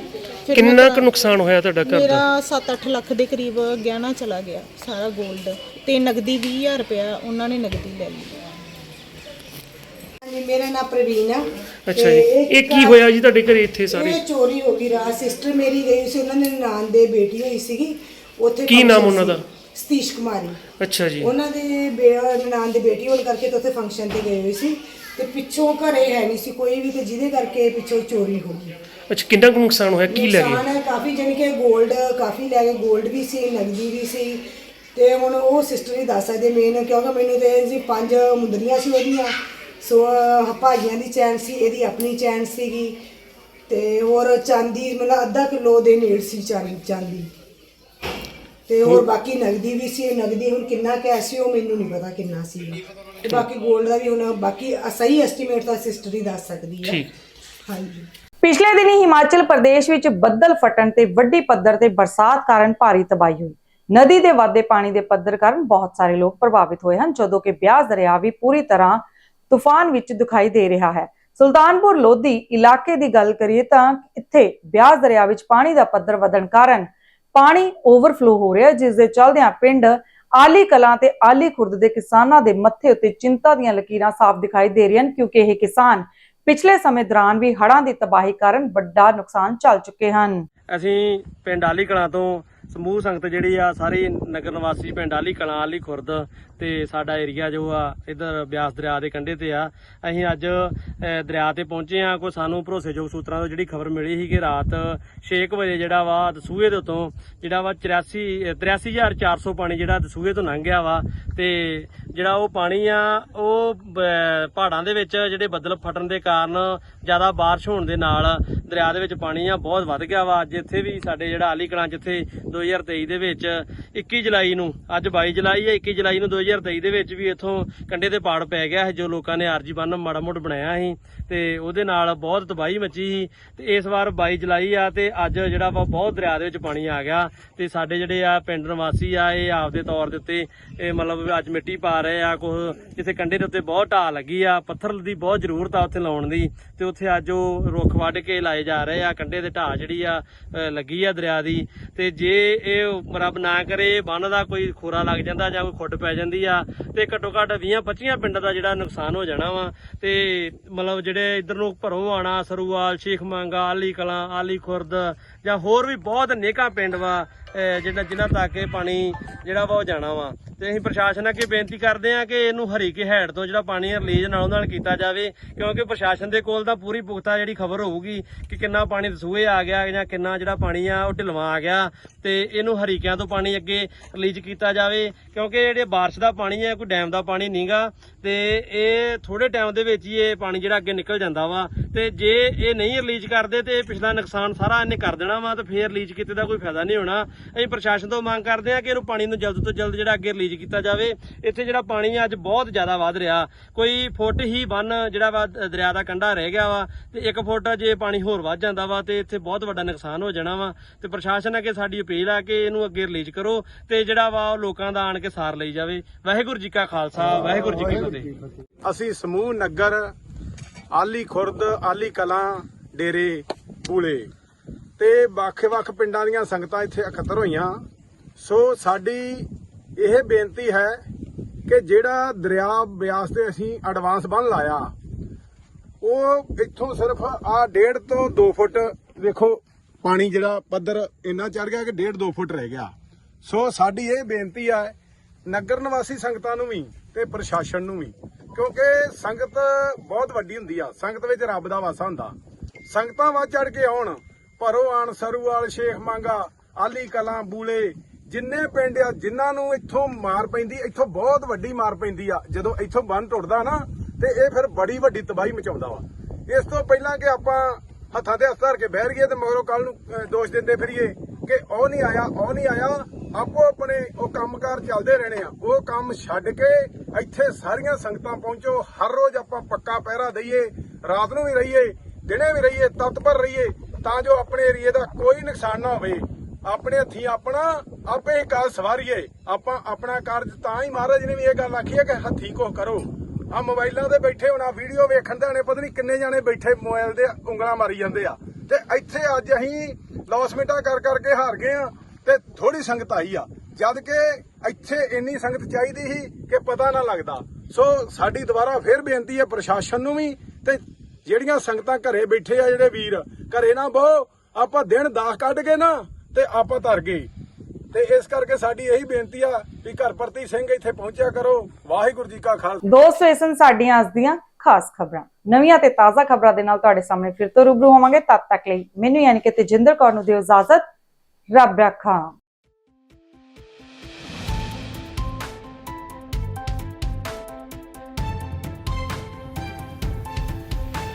ਫਿਰ ਕਿੰਨਾ ਕੁ ਨੁਕਸਾਨ ਹੋਇਆ ਤੁਹਾਡਾ ਘਰ ਦਾ? ਮੇਰਾ 7-8 ਲੱਖ ਦੇ ਕਰੀਬ ਗਹਿਣਾ ਚਲਾ ਗਿਆ ਸਾਰਾ 골ਡ ਤੇ ਨਗਦੀ 20000 ਰੁਪਇਆ ਉਹਨਾਂ ਨੇ ਨਗਦੀ ਲੈ ਲਈ। ਹਾਂਜੀ ਮੇਰਾ ਨਾਮ ਪ੍ਰਵੀਨ ਆ। ਅੱਛਾ ਜੀ। ਇਹ ਕੀ ਹੋਇਆ ਜੀ ਤੁਹਾਡੇ ਘਰੇ ਇੱਥੇ ਸਾਰੇ? ਇਹ ਚੋਰੀ ਹੋ ਗਈ ਰਾਤ ਸਿਸਟਰ ਮੇਰੀ ਗਈ ਸੀ ਉਹਨਾਂ ਦੇ ਨਾਨ ਦੇ ਬੇਟੀ ਹੋਈ ਸੀਗੀ। ਉੱਥੇ ਕੀ ਨਾਮ ਉਹਨਾਂ। ਦਾ? ਸਤੀਸ਼ ਕੁਮਾਰੀ। ਅੱਛਾ ਜੀ। ਉਹਨਾਂ ਦੇ ਨਾਨ ਦੇ ਬੇਟੀ ਹੋਣ ਕਰਕੇ ਤੇ ਉੱਥੇ ਫੰਕਸ਼ਨ ਤੇ ਗਏ ਹੋਏ ਸੀ। ਤੇ ਪਿੱਛੋਂ ਘਰੇ ਹੈ ਨਹੀਂ ਸੀ ਕੋਈ ਵੀ ਤੇ ਜਿਹਦੇ ਕਰਕੇ ਪਿੱਛੋਂ ਚੋਰੀ ਹੋ ਗਈ। ਅੱਛਾ ਕਿੰਨਾ ਕੁ ਨੁਕਸਾਨ ਹੋਇਆ? ਕੀ ਲੈ ਨੁਕਸਾਨ ਹੈ ਕਾਫੀ ਜਾਣੀ ਕਿ 골ਡ ਕਾਫੀ ਲੈ ਗਏ। 골ਡ ਵੀ ਸੀ ਨਗਦੀ ਵੀ ਸੀ। ਤੇ ਹੁਣ ਉਹ ਸਿਸਟਰ ਹੀ ਦੱਸ ਸਕਦੇ ਮੇਨ ਕਿਉਂਕਿ ਮੈਨੂੰ ਤੇ ਜੀ ਪੰਜ ਮੁੰਦਰੀਆਂ ਸੀ ਉਹਦੀਆਂ। ਸੋ ਭਾਜੀਆਂ ਦੀ ਚੈਨ ਸੀ ਇਹਦੀ ਆਪਣੀ ਚੈਨ ਸੀਗੀ। ਤੇ ਹੋਰ ਚਾਂਦੀ ਮਤਲਬ ਅੱਧਾ ਕਿਲੋ ਦੇ ਨੇੜ ਸੀ ਚਾਂਦੀ ਚਾਂਦੀ। ਤੇ ਹੋਰ ਬਾਕੀ ਨਗਦੀ ਵੀ ਸੀ ਨਗਦੀ ਹੁਣ ਕਿੰਨਾ ਕੈਸ਼ ਸੀ ਉਹ ਮੈਨੂੰ ਨਹੀਂ ਪਤਾ ਕਿੰਨਾ ਸੀ। ਤੇ ਬਾਕੀ 골ਡ ਦਾ ਵੀ ਹੁਣ ਬਾਕੀ ਸਹੀ ਐਸਟੀਮੇਟ ਤਾਂ ਸਿਸਟਰ ਹੀ ਦੱਸ ਸਕਦੀ ਹੈ ਹਾਂਜੀ। ਪਿਛਲੇ ਦਿਨੀ ਹਿਮਾਚਲ ਪ੍ਰਦੇਸ਼ ਵਿੱਚ ਬੱਦਲ ਫਟਣ ਤੇ ਵੱਡੀ ਪੱਧਰ ਤੇ ਬਰਸਾਤ ਕਾਰਨ ਭਾਰੀ ਤਬਾਹੀ ਹੋਈ। ਨਦੀ ਦੇ ਵਾਧੇ ਪਾਣੀ ਦੇ ਪੱਧਰ ਕਾਰਨ ਬਹੁਤ ਸਾਰੇ ਲੋਕ ਪ੍ਰਭਾਵਿਤ ਹੋਏ ਹਨ ਜਦੋਂ ਕਿ ਬਿਆਸ ਦਰਿਆ ਵੀ ਪੂਰੀ ਤਰ੍ਹਾਂ ਤੂਫਾਨ ਵਿੱਚ ਦਿਖਾਈ ਦੇ ਰਿਹਾ ਹੈ। ਸੁਲਤਾਨਪੁਰ ਲੋਧੀ ਇਲਾਕੇ ਦੀ ਗੱਲ ਕਰੀਏ ਤਾਂ ਇੱਥੇ ਬਿਆਸ ਦਰਿਆ ਵਿੱਚ ਪਾਣੀ ਦਾ ਪੱਧਰ ਵਧਣ ਕਾਰਨ ਪਾਣੀ ਓਵਰਫਲੋ ਹੋ ਰਿਹਾ ਜਿਸ ਦੇ ਚਲਦਿਆਂ ਪਿੰਡ ਆਲੀ ਕਲਾਂ ਤੇ ਆਲੀ ਖੁਰਦ ਦੇ ਕਿਸਾਨਾਂ ਦੇ ਮੱਥੇ ਉੱਤੇ ਚਿੰਤਾ ਦੀਆਂ ਲਕੀਰਾਂ ਸਾਫ਼ ਦਿਖਾਈ ਦੇ ਰਹੀਆਂ ਹਨ, ਕਿਉਂਕਿ ਇਹ ਕਿਸਾਨ ਪਿਛਲੇ ਸਮੇਂ ਦੌਰਾਨ ਵੀ ਹੜ੍ਹਾਂ ਦੀ ਤਬਾਹੀ ਕਾਰਨ ਵੱਡਾ ਨੁਕਸਾਨ ਚੱਲ ਚੁੱਕੇ ਹਨ। ਅਸੀਂ ਪਿੰਡ ਆਲੀ ਕਲਾਂ ਤੋਂ ਸਮੂਹ ਸੰਗਤ ਜਿਹੜੀ ਆ ਸਾਰੀ ਨਗਰ ਨਿਵਾਸੀ ਪਿੰਡ ਆਲੀ ਕਲਾਂ ਆਲੀ ਖੁਰਦ ਤੇ ਸਾਡਾ ਏਰੀਆ ਜੋ ਆ ਇਧਰ ਬਿਆਸ ਦਰਿਆ ਦੇ ਕੰਢੇ ਤੇ ਆ। ਅਸੀਂ ਅੱਜ ਦਰਿਆ ਤੇ ਪਹੁੰਚੇ ਆ। ਕੋਈ ਸਾਨੂੰ ਭਰੋਸੇਯੋਗ ਸੂਤਰਾਂ ਤੋਂ ਜਿਹੜੀ ਖਬਰ ਮਿਲੀ ਸੀ ਕਿ ਰਾਤ 6 ਵਜੇ ਜਿਹੜਾ ਵਾ ਦਸੂਹੇ ਦੇ ਉੱਤੋਂ ਜਿਹੜਾ ਵਾ 84 ਅ, 83400 ਪਾਣੀ ਜਿਹੜਾ ਦਸੂਹੇ ਤੋਂ ਲੰਘ ਗਿਆ ਵਾ ਤੇ ਜਿਹੜਾ ਉਹ ਪਾਣੀ ਆ ਉਹ ਪਹਾੜਾਂ ਦੇ ਵਿੱਚ ਜਿਹੜੇ ਬੱਦਲ ਫਟਣ ਦੇ ਕਾਰਨ ਜ਼ਿਆਦਾ ਬਾਰਿਸ਼ ਹੋਣ ਦੇ ਨਾਲ ਦਰਿਆ ਦੇ ਵਿੱਚ ਪਾਣੀ ਆ ਬਹੁਤ ਵੱਧ ਗਿਆ ਵਾ। ਅੱਜ ਇੱਥੇ ਵੀ ਸਾਡੇ ਜਿਹੜਾ ਆਲੀ ਕਲਾਂ ਜਿੱਥੇ 2023 ਦੇ ਵਿੱਚ 21 ਜੁਲਾਈ ਨੂੰ, ਅੱਜ 22 ਜੁਲਾਈ ਹੈ 21 ਜੁਲਾਈ ਨੂੰ 2023 ਦੇ ਵਿੱਚ ਵੀ ਇੱਥੋਂ ਕੰਡੇ ਤੇ ਪਾੜ ਪੈ ਗਿਆ ਹੈ ਜੋ ਲੋਕਾਂ ਨੇ ਆਰਜੀ ਬੰਨ ਮਾੜਾ ਮੋੜ ਬਣਾਇਆ ਸੀ, ਤੇ ਉਹਦੇ ਨਾਲ ਬਹੁਤ ਤਬਾਹੀ ਮੱਚੀ ਸੀ, ਤੇ ਇਸ ਵਾਰ 22 ਜੁਲਾਈ ਆ, ਤੇ ਅੱਜ ਜਿਹੜਾ ਵਾ ਬਹੁਤ ਦਰਿਆ ਦੇ ਵਿੱਚ ਪਾਣੀ ਆ ਗਿਆ, ਤੇ ਸਾਡੇ ਜਿਹੜੇ ਆ ਪਿੰਡ ਨਿਵਾਸੀ ਆ, ਇਹ ਆਪਦੇ ਤੌਰ ਦੇ ਉੱਤੇ, ਇਹ ਮਤਲਬ ਅੱਜ ਮਿੱਟੀ ਪਾ ਰਹੇ ਆ ਕੁਝ ਜਿੱਥੇ ਕੰਡੇ ਦੇ ਉੱਤੇ ਬਹੁਤ ਢਾਹ ਲੱਗੀ ਆ, ਪੱਥਰ ਦੀ ਬਹੁਤ ਜ਼ਰੂਰਤ ਆ ਉੱਥੇ ਲਾਉਣ ਦੀ, ਤੇ ਉੱਥੇ ਅੱਜ ਉਹ ਰੁੱਖ ਵੱਢ ਕੇ ਲਾਏ ਜਾ ਰਹੇ ਆ ਕੰਡੇ ਦੇ ਢਾਹ ਜਿਹੜੀ ਆ ਲੱਗੀ ਆ ਦਰਿਆ ਦੀ, ਤੇ ਜੇ ਇਹ ਰੱਬ ਨਾ ਕਰੇ, ਬੰਨ ਦਾ ਕੋਈ ਖੋਰਾ ਲੱਗ ਜਾਂਦਾ ਜਾਂ ਕੋਈ ਖੁੱਡ ਪੈ ਜਾਂਦੀ ਆ, ਤੇ ਘੱਟੋ ਘੱਟ 20 25 ਪਿੰਡਾਂ ਦਾ ਜਿਹੜਾ ਨੁਕਸਾਨ ਹੋ ਜਾਣਾ ਵਾ। ਤੇ ਮਤਲਬ ਜਿਹੜੇ ਇਧਰ ਨੂੰ ਭਰੋ ਆਣਾ, ਸਰੂਵਾਲ, ਸ਼ੇਖ ਮੰਗਾ, ਆਲੀ ਕਲਾਂ, ਆਲੀ ਖੁਰਦ ਜਾਂ ਹੋਰ ਵੀ ਬਹੁਤ ਨੇਕਾਂ ਪਿੰਡ ਵਾ ਜਿਹੜਾ ਜਿਨ੍ਹਾਂ ਤੱਕ ਇਹ ਪਾਣੀ ਜਿਹੜਾ ਵਾ ਉਹ ਜਾਣਾ ਵਾ। ਤੇ ਅਸੀਂ ਪ੍ਰਸ਼ਾਸਨ ਅੱਗੇ ਬੇਨਤੀ ਕਰਦੇ ਹਾਂ ਕਿ ਇਹਨੂੰ ਹਰੀਕੇ ਹੈਡ ਤੋਂ ਜਿਹੜਾ ਪਾਣੀ ਰਿਲੀਜ਼ ਨਾਲੋਂ ਨਾਲ ਕੀਤਾ ਜਾਵੇ, ਕਿਉਂਕਿ ਪ੍ਰਸ਼ਾਸਨ ਦੇ ਕੋਲ ਤਾਂ ਪੂਰੀ ਪੁਖਤਾ ਜਿਹੜੀ ਖਬਰ ਹੋਊਗੀ ਕਿ ਕਿੰਨਾ ਪਾਣੀ ਦਸੂਏ ਆ ਗਿਆ ਜਾਂ ਕਿੰਨਾ ਜਿਹੜਾ ਪਾਣੀ ਆ ਉਹ ਢਿਲਵਾਂ ਆ ਗਿਆ। ਤੇ ਇਹਨੂੰ ਹਰੀਕਿਆਂ ਤੋਂ ਪਾਣੀ ਅੱਗੇ ਰਿਲੀਜ਼ ਕੀਤਾ ਜਾਵੇ, ਕਿਉਂਕਿ ਜਿਹੜੇ ਬਾਰਿਸ਼ ਦਾ ਪਾਣੀ ਹੈ, ਕੋਈ ਡੈਮ ਦਾ ਪਾਣੀ ਨਹੀਂਗਾ ਤੇ ਇਹ ਥੋੜੇ ਟਾਈਮ ਦੇ ਵਿੱਚ ਹੀ ਇਹ ਪਾਣੀ ਜਿਹੜਾ ਅੱਗੇ ਨਿਕਲ ਜਾਂਦਾ ਵਾ। ਤੇ ਜੇ ਇਹ ਨਹੀਂ ਰਿਲੀਜ਼ ਕਰਦੇ ਤੇ ਇਹ ਪਿਛਲਾ ਨੁਕਸਾਨ ਸਾਰਾ ਇਹਨੇ ਕਰ ਦੇਣਾ ਵਾ ਤੇ ਫੇਰ ਰਿਲੀਜ਼ ਕੀਤੇ ਦਾ ਕੋਈ ਫਾਇਦਾ ਨਹੀਂ ਹੋਣਾ। ਅਸੀਂ ਪ੍ਰਸ਼ਾਸਨ ਤੋਂ ਮੰਗ ਕਰਦੇ ਆ ਕਿ ਇਹਨੂੰ ਪਾਣੀ ਨੂੰ ਜਲਦ ਤੋਂ ਜਲਦ ਜਿਹੜਾ ਅੱਗੇ ਰਿਲੀਜ਼ ਕੀਤਾ ਜਾਵੇ। ਇੱਥੇ ਜਿਹੜਾ ਪਾਣੀ ਅੱਜ ਬਹੁਤ ਜ਼ਿਆਦਾ ਵੱਧ ਰਿਹਾ। ਕੋਈ ਫੁੱਟ ਹੀ ਬੰਨ ਜਿਹੜਾ ਵਾ ਦਰਿਆ ਦਾ ਕੰਢਾ ਰਹਿ ਗਿਆ ਵਾ ਤੇ ਇੱਕ ਫੁੱਟ ਜੇ ਪਾਣੀ ਹੋਰ ਵੱਧ ਜਾਂਦਾ ਵਾ ਤੇ ਇੱਥੇ ਬਹੁਤ ਵੱਡਾ ਨੁਕਸਾਨ ਹੋ ਜਾਣਾ ਵਾ। ਤੇ ਪ੍ਰਸ਼ਾਸਨ ਅੱਗੇ ਸਾਡੀ ਅਪੀਲ ਆ ਕਿ ਇਹਨੂੰ ਅੱਗੇ ਰਿਲੀਜ਼ ਕਰੋ ਤੇ ਜਿਹੜਾ ਵਾ ਉਹ ਲੋਕਾਂ ਦਾ ਆਣ ਕੇ ਸਾਰ ਲਈ ਜਾਵੇ। ਵਾਹਿਗੁਰੂ ਜੀ ਕਾ ਖਾਲਸਾ ਵਾਹਿਗੁਰੂ ਜੀ ਕੀ ਫਤਿਹ। ਅਸੀਂ ਸਮੂਹ ਨਗਰ ਆਲੀ ਖੁਰਦ ਆਲੀ ਕਲਾਂ ਡੇਰੇ ਪੂਲੇ। ਤੇ ਵੱਖ-ਵੱਖ ਪਿੰਡਾਂ ਦੀਆਂ ਸੰਗਤਾਂ ਇੱਥੇ ਇਕੱਤਰ ਹੋਈਆਂ। ਸੋ ਸਾਡੀ ਇਹ ਬੇਨਤੀ ਹੈ ਕਿ ਜਿਹੜਾ ਦਰਿਆ ਬਿਆਸ ਤੇ ਅਸੀਂ ਐਡਵਾਂਸ ਬੰਨ ਲਾਇਆ, ਉਹ ਇੱਥੋਂ ਸਿਰਫ ਆ ਡੇਢ ਤੋਂ 2 ਫੁੱਟ, ਦੇਖੋ ਪਾਣੀ ਜਿਹੜਾ ਪੱਧਰ ਇੰਨਾ ਚੜ ਗਿਆ ਕਿ ਡੇਢ 2 ਫੁੱਟ ਰਹਿ ਗਿਆ। ਸੋ ਸਾਡੀ ਇਹ ਬੇਨਤੀ ਹੈ ਨਗਰ ਨਿਵਾਸੀ ਸੰਗਤਾਂ ਨੂੰ ਵੀ ਤੇ ਪ੍ਰਸ਼ਾਸਨ ਨੂੰ ਵੀ, ਕਿਉਂਕਿ ਸੰਗਤ ਬਹੁਤ ਵੱਡੀ ਹੁੰਦੀ ਆ। ਸੰਗਤ ਵਿੱਚ ਰੱਬ ਦਾ ਵਾਸਾ ਹੁੰਦਾ। ਸੰਗਤਾਂ ਵੱਧ ਚੜ ਕੇ ਆਉਣ ਭਰੋ ਆਣ ਸਰੂਵਾਲ ਸ਼ੇਖ ਮੰਗਾ, ਆਲੀ ਕਲਾਂ ਬੂਲੇ। ਜਿੰਨੇ ਪਿੰਡ ਆ, ਜਿਨ੍ਹਾਂ ਨੂੰ ਇੱਥੋਂ ਮਾਰ ਪੈਂਦੀ, ਇੱਥੋਂ ਬਹੁਤ ਵੱਡੀ ਮਾਰ ਪੈਂਦੀ ਆ। ਜਦੋਂ ਇੱਥੋਂ ਬੰਨ ਟੁੱਟਦਾ ਨਾ, ਤੇ ਇਹ ਫਿਰ ਬੜੀ ਵੱਡੀ ਤਬਾਹੀ ਮਚਾਉਂਦਾ ਵਾ। ਇਸ ਤੋਂ ਪਹਿਲਾਂ ਕਿ ਆਪਾਂ ਹੱਥਾਂ ਤੇ ਹੱਥ ਧਰ ਕੇ ਬਹਿ ਗਏ ਤੇ ਮਗਰੋਂ ਕੱਲ ਨੂੰ ਦੋਸ਼ ਦਿੰਦੇ ਫਿਰੀਏ ਕਿ ਉਹ ਨਹੀਂ ਆਇਆ, ਉਹ ਨਹੀਂ ਆਇਆ। ਆਪੋ ਆਪਣੇ ਉਹ ਕੰਮਕਾਰ ਚੱਲਦੇ ਰਹਿਣੇ ਆ। ਉਹ ਕੰਮ ਛੱਡ ਕੇ ਇੱਥੇ ਸਾਰੀਆਂ ਸੰਗਤਾਂ ਪਹੁੰਚੋ। ਹਰ ਰੋਜ਼ ਆਪਾਂ ਪੱਕਾ ਪਹਿਰਾ ਦਈਏ। ਰਾਤ ਨੂੰ ਵੀ ਰਹੀਏ, ਦਿਨੇ ਵੀ ਰਹੀਏ ਤਤਪਰ ਰਹੀਏ। ਤਾਂ ਜੋ ਆਪਣੇ ਏਰੀਏ ਦਾ ਕੋਈ ਨੁਕਸਾਨ ਨਾ ਹੋਵੇ। ਆਪਣੇ ਹੱਥੀਂ ਆਪਣਾ, ਆਪੇ ਹੀ ਕਾਲ ਸਵਾਰੀਏ। ਆਪਾਂ ਆਪਣਾ ਕਾਰਜ ਤਾਂ ਹੀ ਮਹਾਰਾਜ ਨੇ ਵੀ ਇਹ ਗੱਲ ਆਖੀ ਹੈ ਕਿ ਹੱਥੀਂ ਕੋ ਕਰੋ। ਆ ਮੋਬਾਈਲਾਂ ਤੇ ਬੈਠੇ ਹੋਣਾ, ਵੀਡੀਓ ਵੇਖਣ ਦੇ ਹਣੇ ਪਤਾ ਨਹੀਂ ਕਿੰਨੇ ਜਾਣੇ ਬੈਠੇ ਮੋਬਾਈਲ ਦੇ ਉਂਗਲਾਂ ਮਾਰੀ ਜਾਂਦੇ ਆ। ਤੇ ਇੱਥੇ ਅੱਜ ਅਸੀਂ ਲੌਸਮੈਂਟਾਂ ਕਰ ਕਰਕੇ ਹਾਰ ਗਏ ਆ ਤੇ ਥੋੜੀ ਸੰਗਤ ਆਈ ਆ। ਜਦ ਕਿ ਇੱਥੇ ਇੰਨੀ ਸੰਗਤ ਚਾਹੀਦੀ ਸੀ ਕਿ ਪਤਾ ਨਾ ਲੱਗਦਾ। ਸੋ ਸਾਡੀ ਦੁਬਾਰਾ ਫੇਰ ਬੇਨਤੀ ਹੈ ਪ੍ਰਸ਼ਾਸਨ ਨੂੰ ਵੀ ਤੇ ਜਿਹੜੀਆਂ ਸੰਗਤਾਂ ਘਰੇ ਬੈਠੇ ਆ ਜਿਹੜੇ ਵੀਰ, ਘਰੇ ਨਾ ਬਹੁ, ਆਪਾਂ ਦਿਨ ਦਾਖ ਕੱਢ ਕੇ ਨਾ ਤੇ ਆਪਾਂ ਧਰ ਗਏ। ਤੇ ਇਸ ਕਰਕੇ ਸਾਡੀ ਇਹੀ ਬੇਨਤੀ ਆ ਵੀ ਘਰ ਪ੍ਰਤੀ ਸਿੰਘ ਇੱਥੇ ਪਹੁੰਚਿਆ ਕਰੋ। ਵਾਹਿਗੁਰੂ ਜੀ ਕਾ ਖਾਲਸਾ। ਦੋਸਤੋ ਇਹ ਸਨ ਸਾਡੀਆਂ ਅੱਜ ਦੀਆਂ ਖਾਸ ਖਬਰਾਂ। ਨਵੀਆਂ ਤੇ ਤਾਜ਼ਾ ਖਬਰਾਂ ਦੇ ਨਾਲ ਤੁਹਾਡੇ ਸਾਹਮਣੇ ਫਿਰ ਤੋਂ ਰੂਬਰੂ ਹੋਵਾਂਗੇ। ਤਦ ਤੱਕ ਲਈ ਮੈਨੂੰ ਯਾਨੀ ਕਿ ਤੇਜਿੰਦਰ ਕੌਰ ਨੂੰ ਦਿਓ ਇਜਾਜ਼ਤ। ਰੱਬ ਰੱਖਾ।